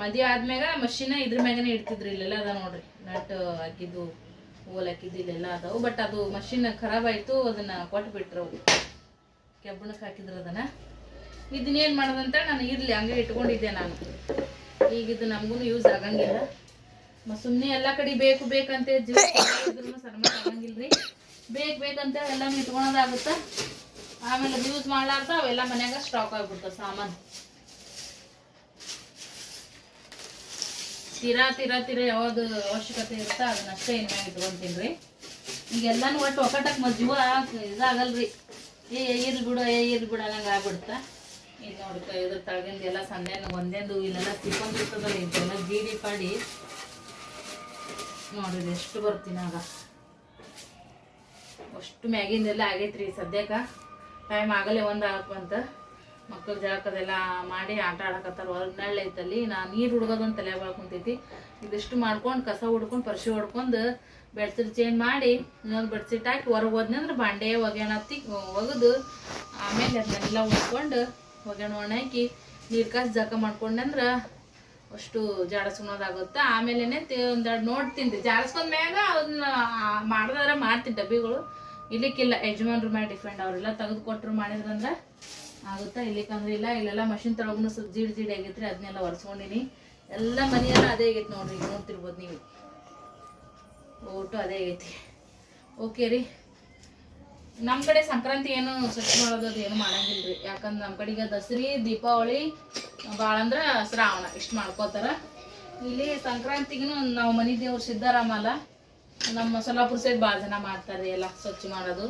ಮದಿ ಆದ್ಮ್ಯಾಗ ಮಷಿನ ಇದ್ರ ಮ್ಯಾಗನೆ ಇಡ್ತಿದ್ರು, ಇಲ್ಲೆಲ್ಲ ಅದ ನೋಡ್ರಿ. ನಟ್ ಹಾಕಿದ್ದು ಹೋಲ್ ಹಾಕಿದ್ದು ಇಲ್ಲೆಲ್ಲ ಅದಾವು ಬಟ್ ಅದು ಮಷಿನ್ ಖರಾಬ್ ಆಯ್ತು, ಅದನ್ನ ಕೊಟ್ಟು ಬಿಟ್ರು ಅವು ಕೆಬ್ಬಣಕ್ಕೆ ಹಾಕಿದ್ರು ಅದನ್ನ. ಇದನ್ನೇನು ಮಾಡೋದಂತ ನಾನು ಇರ್ಲಿ, ಹಂಗೆ ಇಟ್ಕೊಂಡಿದ್ದೆ ನಾನು. ಈಗ ಇದು ನಮಗೂ ಯೂಸ್ ಆಗಂಗಿಲ್ಲ. ಸುಮ್ಮನೆ ಎಲ್ಲ ಕಡೆ ಬೇಕು ಬೇಕಂತ ಸರ ಆಗಂಗಿಲ್ಲ ಆಗಂಗಿಲ್ರಿ. ಬೇಕು ಬೇಕಂತ ಎಲ್ಲಾನು ಇಟ್ಕೊಳೋದಾಗುತ್ತ. ಆಮೇಲೆ ಯೂಸ್ ಮಾಡ್ಲಾರ್ದ ಅವೆಲ್ಲ ಮನ್ಯಾಗ ಸ್ಟಾಕ್ ಆಗ್ಬಿಡ್ತಾವ ಸಾಮಾನು. ತೀರಾ ತೀರಾ ತೀರಾ ಯಾವ್ದು ಅವಶ್ಯಕತೆ ಇರುತ್ತೋ ಅದನ್ನಷ್ಟೇ ಇನ್ ಮ್ಯಾಗ ಇಟ್ಕೊಂತೀನಿ ರೀ. ಈಗ ಎಲ್ಲಾನು ಒಟ್ಟು ಒಕ್ಕಟಕ್ಕೆ ಮಜ್ಜುವ ಜೀವ ಇದಾಗಲ್ರಿ. ಏ ಇರ್ಲಿ ಬಿಡು, ಏ, ಇರ್ಲಿ ಬಿಡು ಅನ್ನಂಗೆ ಆಗ್ಬಿಡ್ತ. ಈಗ ನೋಡಿ ಇದ್ರ ತಳಗಿಂದ ಎಲ್ಲ ಸಂದೆ ಒಂದೇಂದು ಇಲ್ಲೆಲ್ಲ ಸಿಕ್ಕೊಂಡಿರ್ತದಲ್ಲ ಇದೆಲ್ಲ ಜೀಡಿ ಪಾಡಿ. ನೋಡ್ರಿ ಎಷ್ಟು ಬರ್ತೀನಿ ಆಗ. ಅಷ್ಟು ಮ್ಯಾಗಿಂದೆಲ್ಲ ಆಗೈತ್ರಿ ಸದ್ಯಕ್ಕೆ. ಟೈಮ್ ಆಗಲೇ ಒಂದು ಆಗಪ್ಪ ಬಂತ. ಮಕ್ಕಳು ಜಳಕದೆಲ್ಲ ಮಾಡಿ ಆಟ ಆಡಕತ್ತಾರ, ಹೊರಗೆ ನೆಳ್ಳು ಐತಲ್ಲಿ, ನಾ ನೀರು ಹುಡ್ಗೋದೊಂದು ತಲೆ ಕುಂತೈತಿ. ಇದಿಷ್ಟು ಮಾಡ್ಕೊಂಡು ಕಸ ಹುಡ್ಕೊಂಡು ಪರ್ಶಿ ಹೊಡ್ಕೊಂಡು ಬೆಡ್ಶೀಟ್ ಚೇಂಜ್ ಮಾಡಿ ಇನ್ನೊಂದು ಬೆಡ್ಸಿಟ್ ಹಾಕಿ ಹೊರಗೆ ಹೋದ್ನಿ ಅಂದ್ರೆ ಬಾಂಡೆ ಹತ್ತಿ ಒಗೆದು ಆಮೇಲೆ ಅದನ್ನೆಲ್ಲ ಉಳ್ಕೊಂಡು ಒಗ್ಯಾಣ ಒಣ ಹಾಕಿ ನೀರು ಕಾಸು ಜಳಕ ಮಾಡ್ಕೊಂಡೆ ಅಂದ್ರೆ ಅಷ್ಟು ಜಾಡಸ್ಕೊಳೋದಾಗುತ್ತೆ ಆಮೇಲೆ ಒಂದೆರಡು ನೋಡ್ತೀನಿ ಜಾಡಸ್ಕೊಂಡ್ ಮ್ಯಾಗ ಅದನ್ನ ಮಾಡಿದ್ರೆ ಮಾಡ್ತೀನಿ ಡಬ್ಬಿಗಳು. ಇಲ್ಲಿಕ್ಕಿಲ್ಲ, ಯಜಮಾನ್ರ ಮೇಲೆ ಡಿಫೆಂಡ್ ಅವರೆಲ್ಲ ತೆಗೆದು ಕೊಟ್ಟರು ಮಾಡಿದ್ರಂದ್ರೆ ಆಗುತ್ತಾ? ಇಲ್ಲಿಕಂದ್ರೆ ಇಲ್ಲ. ಇಲ್ಲೆಲ್ಲ ಮಷಿನ್ ತೊಳಗೂ ಸ್ವಲ್ಪ ಜೀಡ್ ಜೀಡ್ ಆಗೈತ್ರಿ ಅದನ್ನೆಲ್ಲ ಒರೆಸ್ಕೊಂಡಿನಿ. ಎಲ್ಲ ಮನೆಯೆಲ್ಲ ಅದೇ ಆಗೈತೆ ನೋಡ್ರಿ. ನೋಡ್ತಿರ್ಬೋದು ನೀವು. ಓಟು ಅದೇ ಆಗೈತಿ. ಓಕೆ ರೀ. ನಮ್ಮ ಕಡೆ ಸಂಕ್ರಾಂತಿ ಏನು ಸ್ವಚ್ಛ ಮಾಡೋದು ಅದು ಏನು ಮಾಡಂಗಿಲ್ಲ ರೀ ಯಾಕಂದ್ರೆ ನಮ್ಮ ಕಡೆಗೆ ದಸರಿ, ದೀಪಾವಳಿ ಭಾಳ ಅಂದ್ರೆ ಶ್ರಾವಣ. ಇಷ್ಟು ಮಾಡ್ಕೋತಾರ. ಇಲ್ಲಿ ಸಂಕ್ರಾಂತಿಗೂ ನಾವು ಮನೆ ದೇವ್ರು ಸಿದ್ದಾರಾಮ ನಮ್ಮ ಸೊಲ್ಲಾಪುರ ಸೈಡ್ ಭಾಳ ಜನ ಮಾಡ್ತಾರೆ ಎಲ್ಲ ಸ್ವಚ್ಛ ಮಾಡೋದು.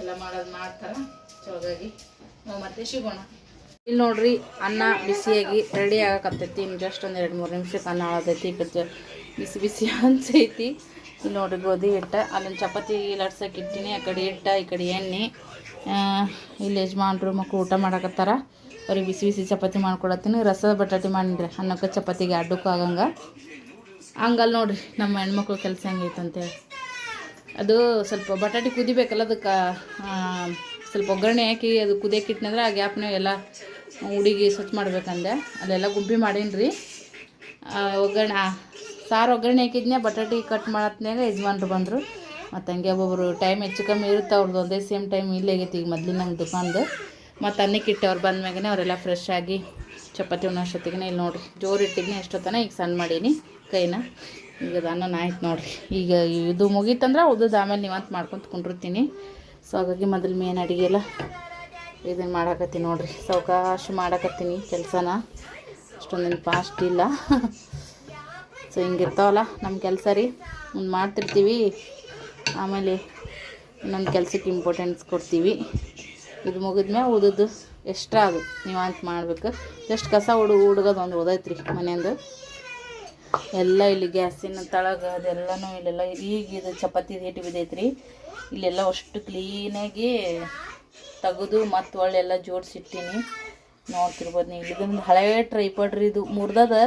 ಎಲ್ಲ ಮಾಡೋದು ಮಾಡ್ತಾರ. ಸೊ ನಾವು ಮತ್ತೆ ಸಿಗೋಣ ಇಲ್ಲಿ ನೋಡ್ರಿ, ಅನ್ನ ಬಿಸಿಯಾಗಿ ರೆಡಿ ಆಗಕತ್ತೈತಿ. ಇನ್ನು ಜಸ್ಟ್ ಒಂದು ಎರಡು ಮೂರು ನಿಮಿಷಕ್ಕೆ ಅನ್ನ ಆಳತೈತಿ ಬಿಸಿ ಬಿಸಿ ಅನ್ಸೈತಿ. ಇಲ್ಲಿ ನೋಡ್ರಿ ಗೋಧಿ ಹಿಟ್ಟ, ಅಲ್ಲೊಂದು ಚಪಾತಿ ಲಟ್ಸಕ್ಕೆ ಇಟ್ಟಿನಿ. ಆ ಕಡೆ ಹಿಟ್ಟ, ಈ ಕಡೆ ಎಣ್ಣೆ. ಇಲ್ಲಿ ಯಜಮಾನ್ರು ಮಕ್ಕಳು ಊಟ ಮಾಡಕತ್ತಾರ. ಅವ್ರಿಗೆ ಬಿಸಿ ಬಿಸಿ ಚಪಾತಿ ಮಾಡ್ಕೊಡತ್ತೀನಿ. ರಸದ ಬಟಾಟಿ ಮಾಡಿನ್ರಿ. ಅನ್ನಕ್ಕೆ ಚಪಾತಿಗೆ ಅಡ್ಡಕ್ಕೂ ಆಗಂಗ. ಹಂಗಲ್ಲಿ ನೋಡ್ರಿ, ನಮ್ಮ ಹೆಣ್ಮಕ್ಳು ಕೆಲಸ ಹೆಂಗೈತೆ ಅಂತೇಳಿ ಅದು ಸ್ವಲ್ಪ ಬಟಾಟಿ ಕುದಿಬೇಕಲ್ಲ ಅದಕ್ಕೆ ಸ್ವಲ್ಪ ಒಗ್ಗರಣೆ ಹಾಕಿ ಅದು ಕುದಿಯಕ್ಕೆ ಇಟ್ನಂದ್ರೆ ಆ ಗ್ಯಾಪ್ನ ಎಲ್ಲ ಹುಡುಗಿ ಸ್ವಚ್ಛ ಮಾಡ್ಬೇಕಂದೆ. ಅಲ್ಲೆಲ್ಲ ಗುಂಪಿ ಮಾಡೀನಿ ರೀ ಒಗ್ಗರಣೆ ಸಾರು ಒಗ್ಗರಣೆ ಹಾಕಿದ್ನೇ ಬಟಾಟಿ ಕಟ್ ಮಾಡತ್ನಾಗ ಯಜಮಾನ್ರು ಬಂದರು. ಮತ್ತು ಹಂಗೆ ಒಬ್ಬೊಬ್ರು ಟೈಮ್ ಹೆಚ್ಚು ಕಮ್ಮಿ ಇರುತ್ತೆ ಅವ್ರದ್ದು ಒಂದೇ ಸೇಮ್ ಟೈಮ್ ಇಲ್ಲೇ ಆಗೈತಿ ಈಗ ಮೊದ್ಲಿನ ನಂಗೆ ದುಕಾನ್ದು. ಮತ್ತು ಅನ್ನಕ್ಕೆ ಇಟ್ಟೆ ಅವ್ರು ಬಂದ ಅವರೆಲ್ಲ ಫ್ರೆಶ್ ಆಗಿ ಚಪಾತಿ ಉಣ್ಣೋಷ್ಟೊತ್ತಿಗೆ ಇಲ್ಲಿ ನೋಡಿರಿ, ಜೋರು ಇಟ್ಟಿದ್ನಿ ಎಷ್ಟೊತ್ತನ ಈಗ ಸಣ್ಣ ಮಾಡೀನಿ ಕೈನ. ಈಗ ಅನ್ನ ಆಯ್ತು ನೋಡಿರಿ. ಈಗ ಇದು ಮುಗೀತಂದ್ರೆ ಉದ್ದದ ಆಮೇಲೆ ನೀವಂತ ಮಾಡ್ಕೊಂತ ಕುಂಡಿರ್ತೀನಿ. ಸೊ ಹಾಗಾಗಿ ಮೊದಲು ಮೇನ್ ಅಡುಗೆ ಎಲ್ಲ ಇದನ್ನು ಮಾಡಾಕತ್ತೀನಿ ನೋಡಿರಿ. ಸಾವಕಾಶ ಮಾಡಾಕತ್ತೀನಿ ಕೆಲಸನ. ಅಷ್ಟೊಂದೇನು ಫಾಸ್ಟ್ ಇಲ್ಲ. ಸೊ ಹಿಂಗಿರ್ತಾವಲ್ಲ ನಮ್ಮ ಕೆಲಸ ರೀ. ಒಂದು ಮಾಡ್ತಿರ್ತೀವಿ. ಆಮೇಲೆ ಇನ್ನೊಂದು ಕೆಲಸಕ್ಕೆ ಇಂಪಾರ್ಟೆನ್ಸ್ ಕೊಡ್ತೀವಿ. ಇದು ಮುಗಿದ್ಮೇಲೆ ಉದ್ದದ್ದು ಎಕ್ಸ್ಟ್ರಾ ಅದು. ನೀವು ಅಂತ ಮಾಡ್ಬೇಕು. ಎಷ್ಟು ಕಸ ಹುಡು ಹುಡುಗದೊಂದು ಓದೈತ್ರಿ ಮನೆಯಂದು ಎಲ್ಲ ಇಲ್ಲಿ ಗ್ಯಾಸಿನ ತಳಗ ಅದೆಲ್ಲನೂ ಇಲ್ಲೆಲ್ಲ ಈಗ ಇದು ಚಪಾತಿ ಹಿಟ್ಟು ಬಿದ್ದೈತ್ರಿ. ಇಲ್ಲೆಲ್ಲ ಅಷ್ಟು ಕ್ಲೀನಾಗಿ ತೆಗೆದು ಮತ್ತು ಒಳ್ಳೆಲ್ಲ ಜೋಡಿಸಿಟ್ಟೀನಿ. ನೋಡ್ತಿರ್ಬೋದು ನೀವು. ಇದೊಂದು ಹಳೆ ಟ್ರೈ ಪಡ್ರಿ ಇದು. ಮುರ್ದದ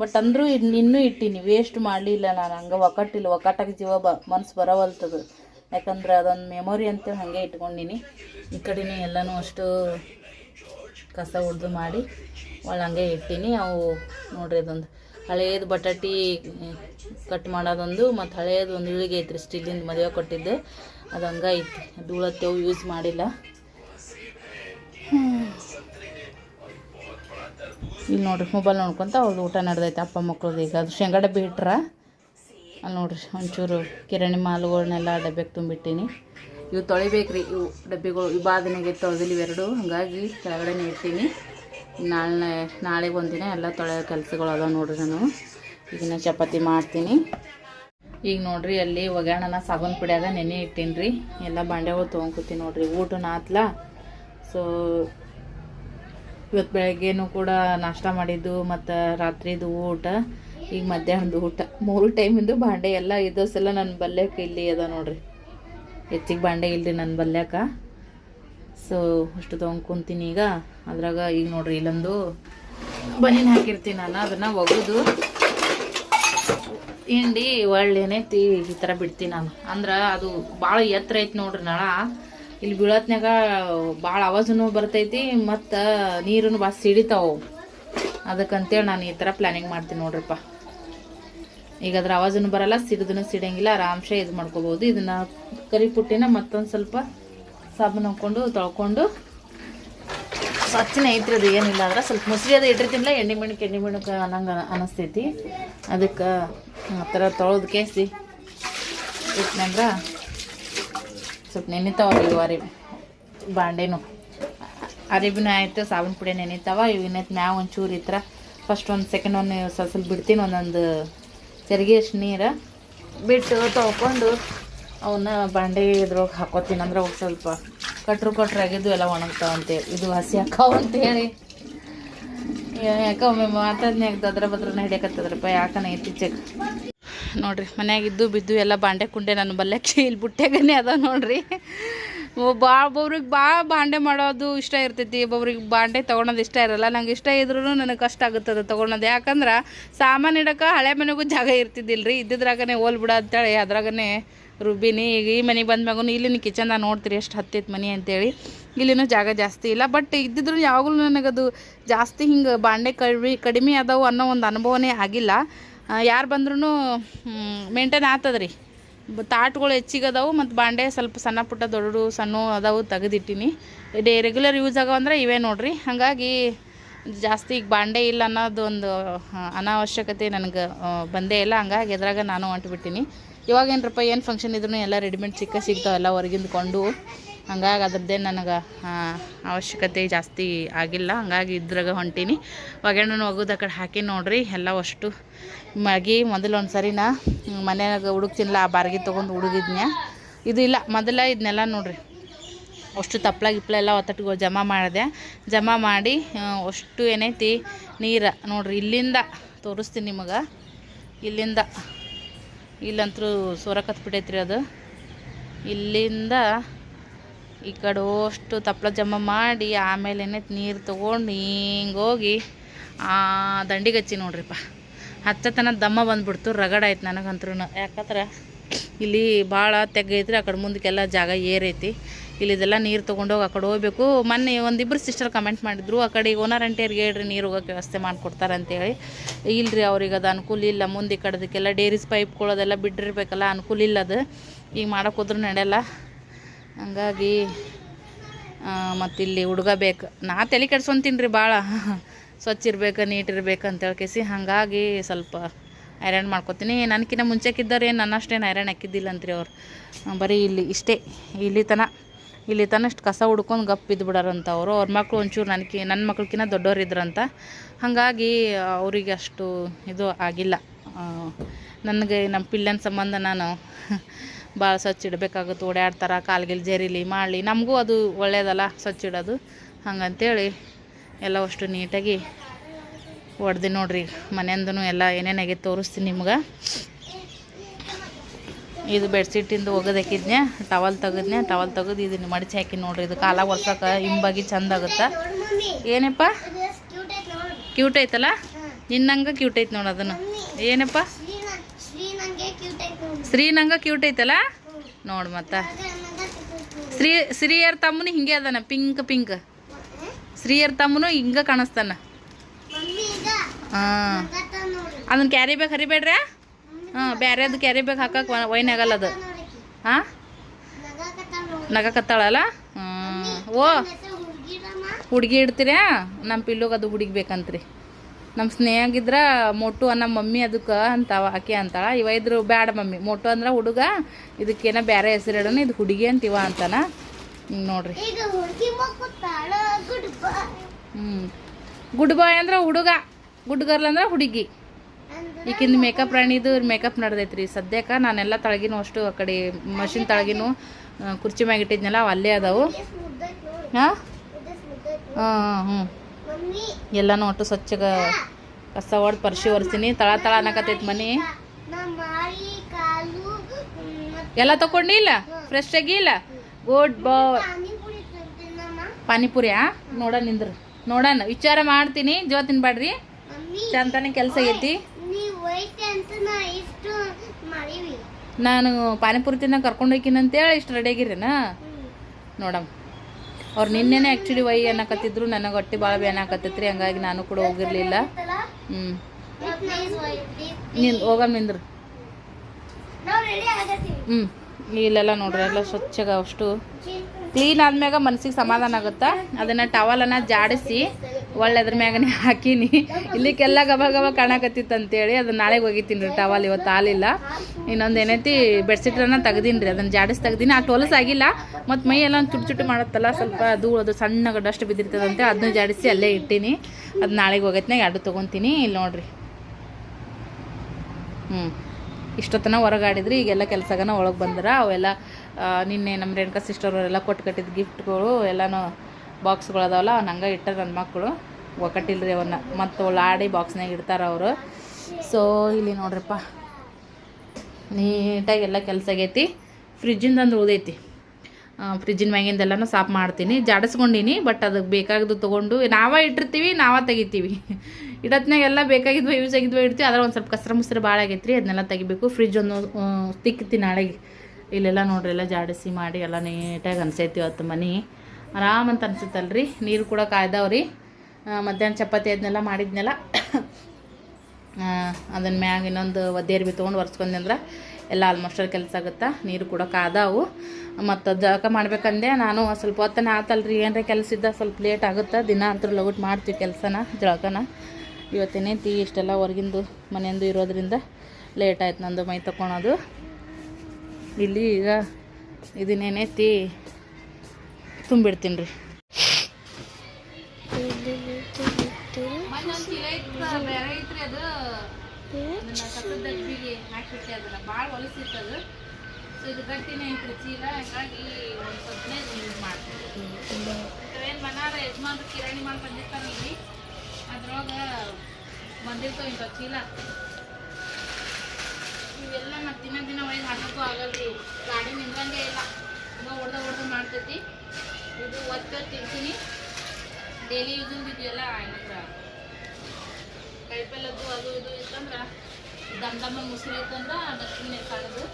ಬಟ್ ಅಂದರೂ ಇನ್ನೂ ಇಟ್ಟೀನಿ. ವೇಸ್ಟ್ ಮಾಡಲಿಲ್ಲ ನಾನು. ಹಂಗೆ ಒಕ್ಕಟ್ಟಿಲ್ಲ ಒಕ್ಕಟ್ಟಾಗ ಜೀವ ಬ, ಮನ್ಸು ಬರವಲ್ತದು. ಯಾಕಂದ್ರೆ ಅದೊಂದು ಮೆಮೊರಿ ಅಂತೇಳಿ ಹಾಗೆ ಇಟ್ಕೊಂಡಿನಿ. ಈ ಕಡೆನೇ ಎಲ್ಲನೂ ಅಷ್ಟು ಕಸ ಉಡ್ದು ಮಾಡಿ ಒಳ್ಳೆ ಹಂಗೆ ಇಟ್ಟೀನಿ. ಅವು ನೋಡ್ರಿ ಅದೊಂದು ಹಳೇದು ಬಟಾಟಿ ಕಟ್ ಮಾಡೋದೊಂದು ಮತ್ತು ಹಳೇದು ಒಂದು ಇಳಿಗೆ ಐತ್ರಿ ಸ್ಟೀಲಿಂದ ಮದುವೆ ಕೊಟ್ಟಿದ್ದು. ಅದು ಹಂಗೆ ಐತಿ ಧೂಳತ್ತೇವು ಯೂಸ್ ಮಾಡಿಲ್ಲ. ಇಲ್ಲಿ ನೋಡ್ರಿ ಮೊಬೈಲ್ ನೋಡ್ಕೊಂತ ಅವ್ರದ್ದು ಊಟ ನಡೆದೈತೆ, ಅಪ್ಪ ಮಕ್ಳದ್ದು ಈಗ. ಅದು ಶೇಂಗಾ ಡಬ್ಬಿ ಇಟ್ರ ಅಲ್ಲಿ ನೋಡ್ರಿ, ಒಂಚೂರು ಕಿರಾಣಿ ಮಾಲುಗಳನ್ನೆಲ್ಲ ಡಬ್ಬಿಗೆ ತುಂಬಿಟ್ಟೀನಿ. ಇವು ತೊಳಿಬೇಕ್ರಿ, ಇವು ಡಬ್ಬಿಗಳು. ಇಬಾದನೆಗೆ ತೊಳೆದಿಲ್ಲ ಇವೆರಡು ಹಾಗಾಗಿ ಕೆಳಗಡೆ ಇರ್ತೀನಿ ನಾಳೆ ನಾಳೆಗೆ ಒಂದಿನ ಎಲ್ಲ ತೊಳೆಯೋ ಕೆಲಸಗಳು ಅದಾವ ನೋಡ್ರಿ ನಾನು. ಈಗ ನಾನು ಚಪಾತಿ ಮಾಡ್ತೀನಿ. ಈಗ ನೋಡ್ರಿ ಅಲ್ಲಿ ಒಗ್ಯಾಣನ ಸಾಬೂನ್ ಪುಡಿಯಾಗ ನೆನೆ ಇಟ್ಟೀನಿ ರೀ ಎಲ್ಲ ಬಾಂಡೆಗಳು ತೊಗೊಂಡ್ಕೊತೀನಿ ನೋಡ್ರಿ. ಊಟ ನಾತ್ಲ ಸೊ ಇವತ್ತು ಬೆಳಗ್ಗೆನೂ ಕೂಡ ನಾಷ್ಟ ಮಾಡಿದ್ದು ಮತ್ತು ರಾತ್ರಿದು ಊಟ, ಈಗ ಮಧ್ಯಾಹ್ನದ ಊಟ. ಮೂರು ಟೈಮಿಂದು ಬಾಂಡೆ ಎಲ್ಲ ಸಲ ನನ್ನ ಬಲ್ಯಕ್ಕೆ ಇಲ್ಲಿ ಅದ ನೋಡ್ರಿ. ಹೆಚ್ಚಿಗೆ ಬಾಂಡೆ ಇಲ್ಲರಿ ನನ್ನ ಬಲ್ಯಾಕ. ಸೊ ಅಷ್ಟು ತೊಗೊಂಡ್ಕೊಂತೀನಿ ಈಗ. ಅದ್ರಾಗ ಈಗ ನೋಡ್ರಿ ಇಲ್ಲೊಂದು ಬನೀನ್ ಹಾಕಿರ್ತೀನಿ ನಾನು. ಅದನ್ನು ಒಗೆದು ಹಿಂಡಿ, ಒಳ್ಳೆ ಏನೈತಿ ಈ ಥರ ಬಿಡ್ತೀನಿ ನಾನು. ಅಂದ್ರೆ ಅದು ಭಾಳ ಎತ್ತರ ಐತಿ ನೋಡ್ರಿ ನಳ. ಇಲ್ಲಿ ಬೀಳತ್ನಾಗ ಭಾಳ ಆವಾಜನು ಬರ್ತೈತಿ ಮತ್ತು ನೀರನ್ನು ಭಾಳ ಸಿಡಿತಾವು. ಅದಕ್ಕಂತೇಳಿ ನಾನು ಈ ಥರ ಪ್ಲ್ಯಾನಿಂಗ್ ಮಾಡ್ತೀನಿ ನೋಡ್ರಪ್ಪ. ಈಗ ಅದ್ರ ಆವಾಜನು ಬರಲ್ಲ, ಸಿಡಿದನು ಸಿಡಂಗಿಲ್ಲ. ಆರಾಮ್ಸೆ ಇದು ಮಾಡ್ಕೋಬೋದು. ಇದನ್ನು ಕರಿ ಪುಟ್ಟಿನ ಮತ್ತೊಂದು ಸ್ವಲ್ಪ ಸಾಬೂನು ಹಾಕ್ಕೊಂಡು, ತೊಳ್ಕೊಂಡು. ಸ್ವಚ್ಛನೇ ಐತ್ರಿ ಅದು ಏನಿಲ್ಲ ಅಂದ್ರೆ ಸ್ವಲ್ಪ ಮುಸ್ರಿ ಅದು ಇಟ್ಟಿರ್ತೀನಿಲ್ಲ, ಎಣ್ಣೆ ಮೆಣಕ್ಕೆ ಎಣ್ಣೆ ಮೆಣಕ್ಕೆ ಅನ್ನಂಗೆ ಅನ್ನಿಸ್ತೈತಿ ಅದಕ್ಕೆ, ಆ ಥರ ತೊಳೆದು ಕೇಸಿ ಇಟ್ನಂದ್ರೆ ಸ್ವಲ್ಪ ನೆನಿತಾವ ಇವು ಅರಿ ಬಾಂಡೆನು. ಅರಿಬಿನ ಆಯಿತು, ಸಾಬೂನು ಪುಡಿ ನೆನಿತಾವ, ಇವು ಇನ್ನೈತೆ ಮ್ಯಾವ ಒಂಚೂರು ಥರ. ಫಸ್ಟ್ ಒಂದು ಸೆಕೆಂಡ್ ಒಂದು ಸ್ವಲ್ಪ ಸ್ವಲ್ಪ ಬಿಡ್ತೀನಿ, ಒಂದೊಂದು ಅಷ್ಟು ನೀರು. ಬಿಟ್ಟು ತೊಳ್ಕೊಂಡು ಅವನ್ನ ಬಾಂಡೆ ಇದ್ರೊಳಗೆ ಹಾಕೋತೀನಿ. ಅಂದ್ರೆ ಅವು ಸ್ವಲ್ಪ ಕಟ್ರು ಕಟ್ರು ಆಗಿದ್ದು ಎಲ್ಲ ಒಣಗ್ತಾವ ಅಂತೇಳಿ ಇದು ಹಸಿ ಹಾಕಾವ ಅಂತೇಳಿ ಯಾಕೆ ಒಮ್ಮೆ ಮಾತಾದ್ನ್ಯಾಗ ದದ್ರ ಬದ್ರ ಹಿಡಿಯಕತ್ತದ್ರಪ್ಪ. ಯಾಕನ ಇತ್ತೀಚೆಗೆ? ನೋಡ್ರಿ, ಮನ್ಯಾಗಿದ್ದು ಬಿದ್ದು ಎಲ್ಲ ಬಾಂಡೆ ಕುಂಡೆ ನನ್ನ ಬಲ್ಲಕ್ಕೆ ಇಲ್ಲಿ ಬುಟ್ಟೆಗನೆ ಅದ ನೋಡ್ರಿ. ಭಾಳ ಒಬ್ಬೊಬ್ರಿಗೆ ಭಾಳ ಬಾಂಡೆ ಮಾಡೋದು ಇಷ್ಟ ಇರ್ತೈತಿ. ಒಬ್ಬೊಬ್ರಿಗೆ ಬಾಂಡೆ ತೊಗೊಳೋದು ಇಷ್ಟ ಇರಲ್ಲ. ನಂಗೆ ಇಷ್ಟ ಇದ್ರೂ ನನಗೆ ಕಷ್ಟ ಆಗುತ್ತದೆ ತೊಗೊಳೋದು. ಯಾಕಂದ್ರೆ ಸಾಮಾನು ಇಡೋಕೆ ಹಳೆ ಮನೆಗೂ ಜಾಗ ಇರ್ತಿದ್ದಿಲ್ಲ ರೀ ಇದ್ದಿದ್ರಾಗನೇ ಹೋಲ್ ಬಿಡ ಅಂತೇಳಿ. ಅದ್ರಾಗನೇ ರುಬ್ಬಿನಿ ಈಗ ಈ ಮನೆಗೆ ಬಂದ ಮ್ಯಾಗೂ ಇಲ್ಲಿನ ಕಿಚನ್ದಾಗ ನೋಡ್ತೀರಿ ಎಷ್ಟು ಹತ್ತೈತೆ ಮನೆ ಅಂತೇಳಿ. ಇಲ್ಲಿನೂ ಜಾಗ ಜಾಸ್ತಿ ಇಲ್ಲ. ಬಟ್ ಇದ್ದಿದ್ರು ಯಾವಾಗಲೂ ನನಗದು ಜಾಸ್ತಿ ಹಿಂಗೆ ಬಾಂಡೆ ಕಡಿಮೆ ಕಡಿಮೆ ಅದಾವು ಅನ್ನೋ ಒಂದು ಅನುಭವನೇ ಆಗಿಲ್ಲ. ಯಾರು ಬಂದ್ರೂ ಮೇಂಟೈನ್ ಆತದ್ರಿ ತಾಟ್ಗಳು ಹೆಚ್ಚಿಗೆ ಅದಾವು ಮತ್ತು ಬಾಂಡೆ ಸ್ವಲ್ಪ ಸಣ್ಣ ಪುಟ್ಟ ದೊಡ್ಡ ಸಣ್ಣ ಅದಾವು ತೆಗೆದಿಟ್ಟಿನಿ. ಡೇ ರೆಗ್ಯುಲರ್ ಯೂಸ್ ಆಗೋ ಅಂದರೆ ಇವೇ ನೋಡ್ರಿ. ಹಾಗಾಗಿ ಜಾಸ್ತಿ ಈಗ ಬಾಂಡೆ ಇಲ್ಲ ಅನ್ನೋದು ಒಂದು ಅನಾವಶ್ಯಕತೆ ನನಗೆ ಬಂದೇ ಇಲ್ಲ. ಹಂಗಾಗಿ ಎದ್ರಾಗ ನಾನು ಹೊಂಟ್ಬಿಟ್ಟಿನಿ. ಇವಾಗ ಏನರಪ್ಪ, ಏನು ಫಂಕ್ಷನ್ ಇದ್ರೂ ಎಲ್ಲ ರೆಡಿಮೇಡ್ ಸಿಕ್ಕ ಸಿಗ್ತಾವೆಲ್ಲ ಹೊರಗಿಂದ ಕೊಂಡು. ಹಂಗಾಗಿ ಅದ್ರದ್ದೇ ನನಗೆ ಅವಶ್ಯಕತೆ ಜಾಸ್ತಿ ಆಗಿಲ್ಲ. ಹಂಗಾಗಿ ಇದ್ರಾಗ ಹೊಂಟೀನಿ. ಒಗ್ಗರಣೆ ಒಗದು ಕಡೆ ಹಾಕಿ ನೋಡ್ರಿ, ಎಲ್ಲ ಅಷ್ಟು ಮಗಿ ಮೊದಲು ಒಂದು ಸರಿನ ಮನೆಯಾಗ ಹುಡುಕ್ತಿನಲ್ಲ ಆ ಬಾರ್ಗಿ ತೊಗೊಂಡು ಹುಡುಗಿದ್ನ ಇದು ಇಲ್ಲ, ಮೊದಲ ಇದನ್ನೆಲ್ಲ ನೋಡ್ರಿ. ಅಷ್ಟು ತಪ್ಪಲ ಗಿಪ್ಲ ಎಲ್ಲ ಒತ್ತಟ್ಟು ಜಮಾ ಮಾಡಿದೆ. ಜಮಾ ಮಾಡಿ ಅಷ್ಟು ಏನೈತಿ, ನೀರು ನೋಡ್ರಿ ಇಲ್ಲಿಂದ ತೋರಿಸ್ತೀನಿ ನಿಮಗೆ. ಇಲ್ಲಿಂದ ಇಲ್ಲಂತರೂ ಸೋರಕತ್ಬಿಟ್ಟೈತ್ರಿ ಅದು. ಇಲ್ಲಿಂದ ಈ ಕಡೆ ಅಷ್ಟು ತಪ್ಪಲ ಜಮಾ ಮಾಡಿ ಆಮೇಲೆ ಏನೈತೆ ನೀರು ತೊಗೊಂಡು ಹಿಂಗೆ ಹೋಗಿ ಆ ದಂಡಿಗೆ ಹಚ್ಚಿ ನೋಡ್ರಿಪ್ಪ. ಹಚ್ಚತನ ದಮ್ಮ ಬಂದ್ಬಿಡ್ತು, ರಗಡ ಆಯ್ತು ನನಗಂತ್ರೂ ಯಾಕಂದ್ರೆ ಇಲ್ಲಿ ಭಾಳ ತೆಗ್ಗೈತ್ರಿ, ಆ ಕಡೆ ಮುಂದಕ್ಕೆಲ್ಲ ಜಾಗ ಏರೈತಿ. ಇಲ್ಲಿದೆಲ್ಲ ನೀರು ತೊಗೊಂಡೋಗಿ ಆ ಕಡೆ ಹೋಗ್ಬೇಕು. ಮೊನ್ನೆ ಒಂದಿಬ್ಬರು ಸಿಸ್ಟರ್ ಕಮೆಂಟ್ ಮಾಡಿದ್ರು, ಆ ಕಡೆ ಓನರ್ ಅಂಟಿಯರಿಗೆ ಹೇಳ್ರಿ ನೀರು ಹೋಗೋಕ್ಕೆ ವ್ಯವಸ್ಥೆ ಮಾಡಿಕೊಡ್ತಾರೆ ಅಂತೇಳಿ ಇಲ್ರಿ ಅವ್ರಿಗೆ ಅದು ಅನುಕೂಲ ಇಲ್ಲ, ಮುಂದೆ ಈ ಕಡೆದಕ್ಕೆಲ್ಲ ಡೇರಿಸ್ ಪೈಪ್ಗಳದೆಲ್ಲ ಬಿಟ್ಟಿರ್ಬೇಕಲ್ಲ, ಅನುಕೂಲ ಇಲ್ಲ ಅದು. ಈಗ ಮಾಡೋಕೆ ಹೋದ್ರೂ ನಡೆಯಲ್ಲ. ಹಂಗಾಗಿ ಮತ್ತು ಇಲ್ಲಿ ಹುಡುಗ ಬೇಕು ನಾ ತಲೆ ಕೆಡ್ಸ್ಕೊಂತೀನಿ ಭಾಳ ಸ್ವಚ್ಛ ಇರ್ಬೇಕು, ನೀಟ್ ಇರ್ಬೇಕು ಅಂತೇಳಿ ಕೇಸಿ. ಹಾಗಾಗಿ ಸ್ವಲ್ಪ ಐರನ್ ಮಾಡ್ಕೊತೀನಿ. ನನಗಿನ್ನ ಮುಂಚೆಕಿದ್ದವ್ರು ಏನು ನನ್ನಷ್ಟೇನು ಐರನ್ ಹಾಕಿದ್ದಿಲ್ಲ ಅಂತ್ರಿ ಅವ್ರು. ಬರೀ ಇಲ್ಲಿ ಇಷ್ಟೇ, ಇಲ್ಲಿ ತನ. ಇಲ್ಲಿ ತನ್ನಷ್ಟು ಕಸ ಹುಡ್ಕೊಂಡು ಗಪ್ಪ ಬಿದ್ದು ಬಿಡಾರಂತ ಅವರು. ಅವ್ರ ಮಕ್ಕಳು ಒಂಚೂರು ನನಗೆ ನನ್ನ ಮಕ್ಳಕ್ಕಿಂತ ದೊಡ್ಡವ್ರು ಇದ್ರಂತ ಹಾಗಾಗಿ ಅವರಿಗೆ ಅಷ್ಟು ಇದು ಆಗಿಲ್ಲ. ನನಗೆ ನಮ್ಮ ಪಿಲ್ಲನ ಸಂಬಂಧ ನಾನು ಭಾಳ ಸ್ವಚ್ಛ ಓಡಾಡ್ತಾರೆ ಕಾಲ್ಗಿಲ್ ಜರಿಲಿ ಮಾಡಲಿ. ನಮಗೂ ಅದು ಒಳ್ಳೆಯದಲ್ಲ ಸ್ವಚ್ಛ ಇಡೋದು. ಹಂಗಂತೇಳಿ ಎಲ್ಲ ಅಷ್ಟು ನೀಟಾಗಿ ಹೊಡ್ದು ನೋಡ್ರಿ. ಮನೆಯಿಂದನೂ ಎಲ್ಲ ಏನೇನಾಗೈತೆ ತೋರಿಸ್ತೀನಿ ನಿಮ್ಗೆ. ಇದು ಬೆಡ್ಶೀಟಿಂದ ಒಗದಾಕಿದ್ನೆ ಟವಲ್ ತೆಗೆದ್ನೆ ಟವಲ್ ತೆಗೆದು ಇದನ್ನ ಮಡಚಿ ಹಾಕಿ ನೋಡ್ರಿ ಇದು ಕಾಲ ಒರ್ಸಕ ಹಿಂಬಾಗಿ ಚಂದ ಆಗುತ್ತೆ? ಏನಪ್ಪ? ಕ್ಯೂಟ್ ಐತಲ್ಲ? ನಿನ್ನಂಗ ಕ್ಯೂಟ್ ಐತೆ ನೋಡು ಅದನ್ನು. ಏನಪ್ಪ? ಶ್ರೀನಂಗ ಕ್ಯೂಟ್ ಐತಲ್ಲ? ನೋಡು ಮತ್ತೆ. ಶ್ರೀ ಶ್ರೀಯರ್ ತಮ್ಮನು ಹಿಂಗೆ ಅದನ್ನ ಪಿಂಕ್ ಪಿಂಕ್ ಶ್ರೀಯರ್ ತಮ್ಮನು ಹಿಂಗೆ ಕಾಣಿಸ್ತಾನ. ಹಾಂ. ಅದನ್ನ ಕ್ಯಾರಿ ಬ್ಯಾಗ್ ಹರಿಬೇಡ್ರಿ ಹಾಂ ಬೇರೆದು ಕ್ಯಾರಿ ಬ್ಯಾಗ್ ಹಾಕಕ್ಕೆ ವೈನ್ ಆಗಲ್ಲ ಅದು. ಹಾಂ ನಗಕತ್ತಾಳಲ್ಲ? ಹ್ಞೂ. ಓ. ಹುಡುಗಿ ಇಡ್ತೀರಾ? ನಮ್ಮ ಪಿಲ್ಲುಗೆ ಅದು ಹುಡುಗಿ ಬೇಕಂತ್ರಿ ನಮ್ಮ ಸ್ನೇಹಾಗಿದ್ರ ಮೊಟ್ಟು ಅನ್ನ ಮಮ್ಮಿ ಅದಕ್ಕೆ ಅಂತಾವ ಆಕೆ ಅಂತಾಳ. ಇವ ಇದ್ರು ಬ್ಯಾಡ ಮಮ್ಮಿ. ಮೊಟ್ಟು ಅಂದ್ರೆ ಹುಡುಗ ಇದಕ್ಕೇನ ಬೇರೆ ಹೆಸರು ಇಡೋಣ ಇದು ಹುಡುಗಿ ಅಂತಿವ ಅಂತಾನ. ನೋಡ್ರಿ. ಹ್ಞೂ. ಗುಡ್ ಬಾಯ್ ಅಂದ್ರೆ ಹುಡುಗ ಗುಡ್ ಗರ್ಲ್ ಅಂದ್ರೆ ಹುಡುಗಿ. ಈಗಿಂದ ಮೇಕಪ್ ರಾಣಿದು ಮೇಕಪ್ ನಡೆದೈತ್ರಿ. ಸದ್ಯಕ್ಕೆ ನಾನೆಲ್ಲ ತಳಗಿನೂ ಅಷ್ಟು ಆ ಕಡೆ ಮಷಿನ್ ತಳಗಿನೂ ಕುರ್ಚಿ ಮ್ಯಾಗ ಇಟ್ಟಿದ್ನಲ್ಲ ಅಲ್ಲೇ ಅದಾವು. ಹಾಂ ಹಾಂ ಹ್ಞೂ ಎಲ್ಲನೂ ಒಟ್ಟು ಸ್ವಚ್ಛಗ ಕಸ ಹೊಡೆದು ಪರ್ಶಿ ಒರೆಸ್ತೀನಿ ತಳ ತಳ ಅನ್ನಕತ್ತೈತಿ ಮನೆ. ಎಲ್ಲ ತಗೊಂಡಿಲ್ಲ ಫ್ರೆಶ್ ಆಗಿ ಇಲ್ಲ? ಗುಡ್ ಬಾಯ್ ಪಾನಿಪುರಿಯಾ? ನೋಡ ನಿಂದ್ರು. ನೋಡೋಣ ವಿಚಾರ ಮಾಡ್ತೀನಿ. ಜೋ ತಿನ್ಬೇಡ್ರಿ ಚಂತಾನೆ ಕೆಲಸ ಆಗೈತಿ ನಾನು ಪಾನಿಪುರಿ ತಿನ್ನ ಕರ್ಕೊಂಡು ಹೋಗ್ತೀನಿ ಅಂತೇಳಿ ಇಷ್ಟು ರೆಡಿ ಆಗಿರೇನ ಹ್ಮ್. ನೋಡಮ್. ಅವ್ರು ನಿನ್ನೆ ಆ್ಯಕ್ಚುಲಿ ವೈ ಅನ್ನಕತ್ತಿದ್ರು ನನಗೆ ಹೊಟ್ಟೆ ಭಾಳ ಬೇನಾಕತ್ತೈತ್ರಿ ಹಂಗಾಗಿ ನಾನು ಕೂಡ ಹೋಗಿರ್ಲಿಲ್ಲ? ಹ್ಞೂ. ನಿನ್ ಹೋಗಮ್ ನಿಂದ್ರು. ಹ್ಞೂ ಇಲ್ಲೆಲ್ಲ ನೋಡ್ರಿ ಎಲ್ಲ ಸ್ವಚ್ಛಗ ಅಷ್ಟು. ಕ್ಲೀನ್ ಆದ್ಮ್ಯಾಗ ಮನಸ್ಸಿಗೆ ಸಮಾಧಾನ ಆಗುತ್ತಾ? ಅದನ್ನು ಟವಲನ್ನು ಜಾಡಿಸಿ ಒಳ್ಳೆ ಅದ್ರ ಮ್ಯಾಗನೇ ಹಾಕೀನಿ. ಇಲ್ಲಿಕ್ಕೆಲ್ಲ ಗಬ ಗಬ ಕಾಣಕತ್ತಿತ್ತು ಅಂತೇಳಿ ಅದು ನಾಳೆಗೆ ಹೋಗಿತ್ತೀನಿ ರೀ ಟವಲ್ ಇವತ್ತು ಹಾಲಿಲ್ಲ. ಇನ್ನೊಂದು ಏನೈತಿ ಬೆಡ್ಶೀಟ್ರನ್ನ ತೆಗ್ದೀನಿ ರೀ ಅದನ್ನ ಜಾಡಿಸಿ ತೆಗ್ದೀನಿ. ಆ ಆಗಿಲ್ಲ ಮತ್ತು ಮೈ ಎಲ್ಲ ಒಂದು ಚುಟ್ಟು ಚುಟ್ಟು ಮಾಡುತ್ತಲ್ಲ, ಸ್ವಲ್ಪ ಧೂಳು ಅದು ಸಣ್ಣ ಡಸ್ಟ್ ಬಿದ್ದಿರ್ತದಂತೆ ಅದನ್ನ ಜಾಡಿಸಿ ಅಲ್ಲೇ ಇಟ್ಟೀನಿ. ಅದು ನಾಳೆಗೆ ಹೋಗತ್ನಾಗ ಎರಡು ತೊಗೊತೀನಿ ಇಲ್ಲಿ ನೋಡಿರಿ. ಹ್ಞೂ ಇಷ್ಟೊತ್ತನ ಹೊರಗಾಡಿದ್ರಿ, ಈಗೆಲ್ಲ ಕೆಲಸಗನ ಒಳಗೆ ಬಂದ್ರೆ ಅವೆಲ್ಲ ನಿನ್ನೆ ನಮ್ಮ ರೇಣುಕಾ ಸಿಸ್ಟರ್ ಅವರೆಲ್ಲ ಕೊಟ್ಟು ಕಟ್ಟಿದ ಗಿಫ್ಟ್ಗಳು ಎಲ್ಲನೂ ಬಾಕ್ಸ್ಗಳು ಅದಾವಲ್ಲ, ಅವ್ನು ಹಂಗೆ ಇಟ್ಟಾರ ನನ್ನ ಮಕ್ಕಳು ಒಕ್ಕಟ್ಟಿಲ್ರಿ ಅವನ್ನ ಮತ್ತು ಆಡಿ ಬಾಕ್ಸ್ನಾಗ ಇಡ್ತಾರ ಅವರು. ಸೊ ಇಲ್ಲಿ ನೋಡ್ರಪ್ಪ. ನೀಟಾಗಿ ಎಲ್ಲ ಕೆಲಸ ಆಗೈತಿ. ಫ್ರಿಜ್ಜಿಂದ ಅಂದ್ರೆ ಉಳಿದೈತಿ. ಫ್ರಿಜ್ಜಿನ ಮ್ಯಾಗಿಂದೆಲ್ಲನೂ ಸಾಫ್ ಮಾಡ್ತೀನಿ. ಜಾಡಿಸ್ಕೊಂಡಿನಿ ಬಟ್ ಅದಕ್ಕೆ ಬೇಕಾಗಿದ್ದು ತೊಗೊಂಡು, ನಾವೇ ಇಟ್ಟಿರ್ತೀವಿ, ನಾವೇ ತೆಗಿತೀವಿ. ಇಡತ್ನಾಗ ಎಲ್ಲ ಬೇಕಾಗಿದ್ವ, ಯೂಸ್ ಆಗಿದ್ವ ಇಡ್ತೀವಿ. ಅದ್ರ ಒಂದು ಸ್ವಲ್ಪ ಕಸ್ರ ಮುಸ್ರ ಭಾಳ ಆಗೈತ್ರಿ ಅದನ್ನೆಲ್ಲ ತೆಗಿಬೇಕು. ಫ್ರಿಜ್ ಒಂದು ತಿಕ್ತಿ ನಾಳೆಗೆ. ಇಲ್ಲೆಲ್ಲ ನೋಡ್ರಿ, ಎಲ್ಲ ಜಾಡಿಸಿ ಮಾಡಿ ಎಲ್ಲ ನೀಟಾಗಿ ಅನ್ಸೈತಿ ಅವತ್ತು ಮನೆ. ಆರಾಮಂತ ರೀ ನೀರು ಕೂಡ ಕಾಯ್ದವ್ರಿ. ಮಧ್ಯಾಹ್ನ ಚಪಾತಿ ಅದನ್ನೆಲ್ಲ ಮಾಡಿದ್ನೆಲ್ಲ. ಅದನ್ನ ಮ್ಯಾಗ ಇನ್ನೊಂದು ಒದ್ದೇರ್ ಬಿ ತೊಗೊಂಡು ಒರೆಸ್ಕೊಂಡೆ ಅಂದ್ರೆ ಎಲ್ಲ ಆಲ್ಮೋಸ್ಟ್ ಕೆಲಸ ಆಗುತ್ತಾ? ನೀರು ಕೂಡ ಕಾದಾವು ಮತ್ತು ಜಳಕ ಮಾಡ್ಬೇಕಂದೆ ನಾನು ಸ್ವಲ್ಪ ಹೊತ್ತನ ಆತಲ್ರಿ. ಏನರ ಕೆಲಸ ಇದ್ದ ಸ್ವಲ್ಪ ಲೇಟ್ ಆಗುತ್ತೆ? ದಿನ ಅಂತೂ ಲಗುಟ್ ಮಾಡ್ತೀವಿ ಕೆಲಸನ, ಜಳಕನ. ಇವತ್ತೇನೈತಿ ಇಷ್ಟೆಲ್ಲ ಹೊರಗಿಂದು ಮನೆಯಿಂದ ಇರೋದ್ರಿಂದ ಲೇಟ್ ಆಯ್ತು ನಂದು ಮೈ ತಗೊಳೋದು ಇಲ್ಲಿ ಈಗ ಇದನ್ನೇನೈತಿ ತುಂಬಿಡ್ತೀನಿ ರೀ. ಕಿರಾಣಿ ಮಾಡಿ ಬಂದಿರ್ತಾರೆ ಇಲ್ಲಿ ಅದ್ರೊಳಗೆ ಇಂಥ ಚೀಲ ಇವೆಲ್ಲ ಮತ್ತೆ ದಿನ ದಿನ ಒಯ್ದು ಹಾಕೋಕ್ಕೂ ಆಗಲ್ರಿ. ಗಾಡಿ ನಿಂತಂಗೆ ಇಲ್ಲ. ಹೊಡೆದ ಹೊಡೆದ ಮಾಡ್ತೈತಿ. ಇದು ಒತ್ತ ತಿಂತೀನಿ. ಡೈಲಿ ಯೂಸಿಂಗ್ ಇದೆಯಲ್ಲ ಏನಂದ್ರ ಕೈಪಲ್ಲದ್ದು ಅದು ಇದು ಇತ್ತಂದ್ರೆ ದಮ್ ದಮ್ಮ ಮುಸ್ರಿ ಇತ್ತಂದ್ರೆ ಡಸ್ಟ್ಬಿನ್ ಕಳೆದು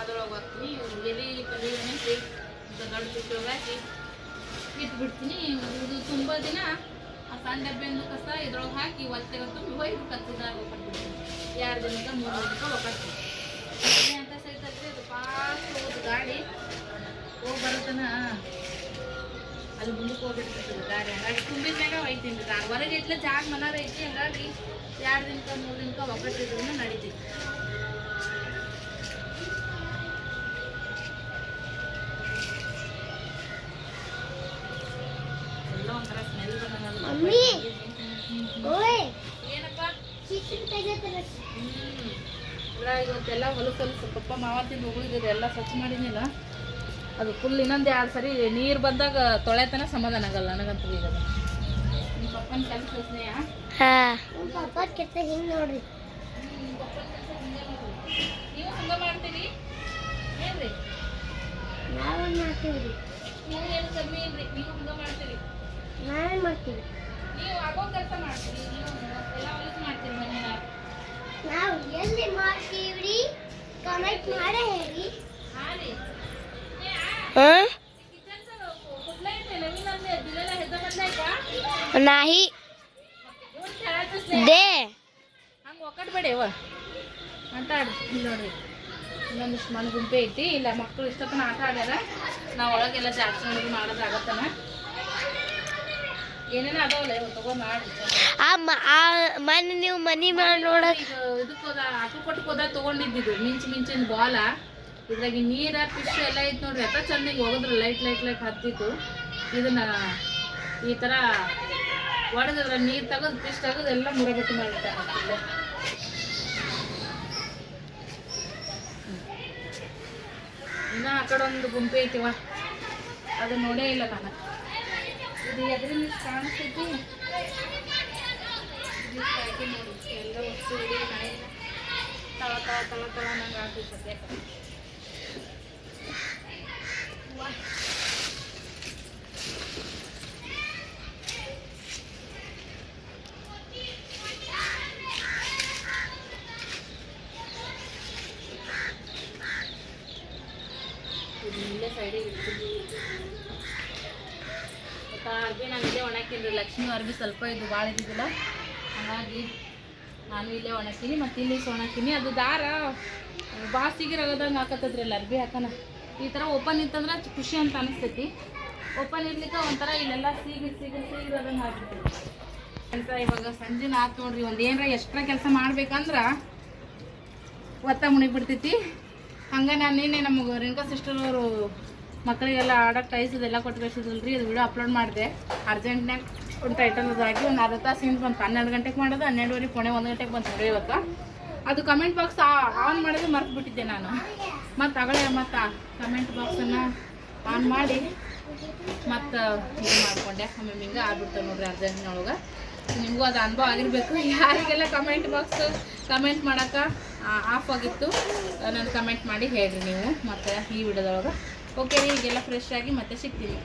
ಅದ್ರೊಳಗೆ ಹಾಕ್ತೀನಿ ಎಲೆ ಪಲ್ಯ ಏನೈತಿ ದೊಡ್ಡ ಬಿಟ್ಟು ಹಾಕಿ ಇಟ್ಬಿಡ್ತೀನಿ. ಇದು ತುಂಬ ದಿನ ಆ ಸಣ್ಣ ಬೆಂದು ಕಸ ಇದ್ರೊಳಗೆ ಹಾಕಿ ಒತ್ತೆಗೆ ತುಂಬಿ ಒಯ್ದು ಕತ್ತದಾಗ ಒಕ್ಕಟ್ಬಿಡ್ತೀನಿ ಎರಡು ದಿನದ ಮೂರು ದಿನಕ್ಕೆ ಒಕ್ಕಟ್ತೀನಿ ಅಂತ ಸಹಿತ ಅದು ಫಾಸ್ಟ್ ಹೋಗೋದು ಗಾಡಿ ಹೋಗಿ ಬರುತ್ತನ ಅಲ್ಲಿ ಮುಂದಕ್ಕೆ ಹೋಗ್ಬಿಟ್ಟು ದಾರಿ ಹಂಗಾಗಿ ತುಂಬಿದ ಮ್ಯಾಗ ಒಯ್ತೀನಿ ದಾರಿ. ಹೊರಗೆ ಇಟ್ಲ ಜಾಗ ಮನಾರ ಐತಿ ಹಂಗಾಗಿ ಎರಡು ದಿನಕ್ಕೆ ಮೂರು ದಿನಕ್ಕೆ ಒಕ್ಕಟ್ಟಿದ್ರು ನಡೀತೈತಿ ಎಲ್ಲ ಒಂಥರ ಸ್ಮೆಲ್ ಏನಪ್ಪ? ಇವತ್ತೆಲ್ಲ ಹೊಲಸು ಹೊಲಸು ಪಪ್ಪ ಮಾವ ತಿಂದು ಎಲ್ಲ ಸ್ವಚ್ಛ ಮಾಡಿದ್ನಿಲ್ಲ? ಅದು ಫುಲ್ ಇನ್ನೊಂದು ಎರಡು ಸರಿ ನೀರು ಬಂದಾಗ ತೊಳೆತನ ಸಮಾಧಾನ ಆಗಲ್ಲ ನನಗಂತೂ ಈಗ ಪಪ್ಪನ ಕೆಲಸ ಸ್ನೇಹ? ಪಪ್ಪ ಹಿಂಗ್ ನೋಡ್ರಿ. ನೀವು ಹಂಗ ಮಾಡ್ತೀರಿ? ಏನ್ರಿ? ನಾವೇನ್ ಮಾಡ್ತೀವ್ರಿ? ನೀವು ಏನು ಕಮ್ಮಿ ಇಲ್ರಿ? ನೀವು ಹಂಗ ಮಾಡ್ತೀರಿ? ನಾವೇನ್ ಮಾಡ್ತೀವಿ? ನೀವು ಆಗೋ ಕೆಲಸ ಮಾಡ್ತೀರಿ. ನೀವು ಎಲ್ಲ ಹೊಲಸು ಮಾಡ್ತೀರಿ ಮನೇನ ನಾವು ಎಲ್ಲಿ ಮಾಡ್ತೀವ್ರಿ? ಕಮೆಂಟ್ ಮಾಡೇ ಹೇಳಿ ಹಾಂ ರೀ नाही ದೇ. ಹಂಗೆ ಒಕ್ಕಟ್ಬೇಡೇವ ಆಟ ಆಡ್ತೀನಿ ನೋಡ್ರಿ. ಇನ್ನೊಂದಿಷ್ಟು ಮನೆ ಗುಂಪೆ ಐತಿ. ಇಲ್ಲ ಮಕ್ಕಳು ಇಷ್ಟೊತ್ತನ ಆಟ ಆಡ್ಯಾರ. ನಾವು ಒಳಗೆಲ್ಲ ಜಾಸ್ತಿ ನೋಡಿ ಮಾಡೋದಾಗತ್ತನ ಏನೇನೋ ಅದಾವಲ್ಲ ತಗೊಂಡ್ ಆ ಮನೆ ನೀವು ಮನಿ ಮಾಡಿ ನೋಡಕ್ ಇದಕ್ಕೆ ಹೋದ ಆಟೋ ಹೋದಾಗ ತೊಗೊಂಡಿದ್ದು ಮಿಂಚು ಮಿಂಚಿನ ಬಾಲ. ಇದ್ರಾಗ ನೀರ ಫಿಶ್ ಎಲ್ಲ ಐತ್ ನೋಡ್ರಿ. ಅತ್ತ ಚಂದಿಗೆ ಹಿಂಗೆ ಹೋಗಿದ್ರು ಲೈಟ್ ಲೈಟ್ ಲೈಟ್ ಹತ್ತಿತ್ತು. ಇದನ್ನ ಈ ಥರ ಒಡೆದ್ರ ನೀರು ತೆಗೆದು ಫಿಶ್ ತೆಗೆದು ಎಲ್ಲ ಮುರಬಟ್ಟಿ ಮಾಡಿರ್ತಾರೆ ಇನ್ನ ಆ ಕಡೆ ಒಂದು ಗುಂಪೆ ಐತಿವ ಅದು ನೋಡೇ ಇಲ್ಲ ನಾನು ಇದು ಎದ್ರಿಂದ ಕಾಣಿಸ್ತೈತಿ ಎಲ್ಲ ವಸ್ತು ತಳ ತಳ ತಳ ತಳ ನಂಗೆ ಆಗ್ತೈತೆ ಸದ್ಯಕ್ಕೆ ಇದು ಇಲ್ಲೇ ಸೈಡಿಗೆ ಇಡ್ತೀನಿ ಮತ್ತು ಅರ್ಬಿ ನಾನು ಇಲ್ಲೇ ಒಣಗಿನ್ರಿ ಲಕ್ಷ್ಮಿ ಅರ್ಬಿ ಸ್ವಲ್ಪ ಇದು ಭಾಳ ಇದ್ದಿದ್ದಿಲ್ಲ. ಹಾಗಾಗಿ ನಾನು ಇಲ್ಲೇ ಒಣಗ್ತೀನಿ ಮತ್ತು ಇಲ್ಲಿ ಒಣಗ್ತೀನಿ ಅದು ದಾರ ಭಾಳ ಸಿಗಿರಾಗದಂಗೆ ಹಾಕತ್ತದ್ರಲ್ಲ ಅರ್ಬಿ ಹಾಕನ. ಈ ಥರ ಓಪನ್ ಇತ್ತಂದ್ರೆ ಖುಷಿ ಅಂತ ಅನಿಸ್ತೈತಿ. ಓಪನ್ ಇರ್ಲಿಕ್ಕೆ ಒಂಥರ ಇಲ್ಲೆಲ್ಲ ಸೀಗಿ ಸೀಗಿ ಸೀಗಿರೋದಂಗೆ ಹಾಕಿರ್ತೀವಿ ಕೆಲಸ ಇವಾಗ ಸಂಜೆನ ಆತು ನೋಡ್ರಿ, ಒಂದು ಏನರ ಎಷ್ಟರ ಕೆಲಸ ಮಾಡ್ಬೇಕಂದ್ರೆ ಒತ್ತ ಮುಣಿಬಿಡ್ತೈತಿ ಹಂಗೆ ನಾನು ನಿನ್ನೆ ನಮಗೆ ರೇಣುಕಾ ಸಿಸ್ಟರ್ ಅವರು ಮಕ್ಕಳಿಗೆಲ್ಲ ಆಡೋಕ್ಕೆ ಟೈಸ್ ಇದೆಲ್ಲ ಕೊಟ್ಟು ಕಳಿಸಿದ್ರಲ್ರಿ ಅದು ವಿಡಿಯೋ ಅಪ್ಲೋಡ್ ಮಾಡಿದೆ. ಅರ್ಜೆಂಟ್ನಾಗ ಒಂದು ಟೈಟಲ್ ಅದಾಗಿ ಒಂದು ಅರ್ಧ ತಾಸಿಂದ ಬಂತು. ಹನ್ನೆರಡು ಗಂಟೆಗೆ ಮಾಡೋದು, ಹನ್ನೆರಡುವರೆ ಪುಣೆ ಒಂದು ಗಂಟೆಗೆ ಬಂತು ನೋಡಿ ಇವತ್ತು ಅದು ಕಮೆಂಟ್ ಬಾಕ್ಸ್ ಆನ್ ಮಾಡೋದು ಮರ್ತು ಬಿಟ್ಟಿದ್ದೆ ನಾನು. ಮತ್ತು ತಗೊಳ್ಳೆ ಮತ್ತು ಕಮೆಂಟ್ ಬಾಕ್ಸನ್ನು ಆನ್ ಮಾಡಿ. ಮತ್ತು, ಇದು ಮಾಡಿಕೊಂಡೆ. ಆಮೇಲೆ ಹಿಂಗೆ ಆಗ್ಬಿಡ್ತಾವೆ ನೋಡ್ರಿ ಅರ್ಜೆಂಟ್ನೊಳಗೆ ನಿಮಗೂ ಅದು ಅನುಭವ ಆಗಿರಬೇಕು. ಯಾರಿಗೆಲ್ಲ ಕಮೆಂಟ್ ಬಾಕ್ಸ್ ಕಮೆಂಟ್ ಮಾಡೋಕೆ ಆಫ್ ಆಗಿತ್ತು, ನಾನು ಕಮೆಂಟ್ ಮಾಡಿ ಹೇಳ್ರಿ ನೀವು. ಮತ್ತು ಈ ವಿಡಿಯೋದೊಳಗೆ. ಓಕೆ ರೀ, ಈಗೆಲ್ಲ ಫ್ರೆಶ್ ಆಗಿ ಮತ್ತೆ ಸಿಗ್ತೀನಿ.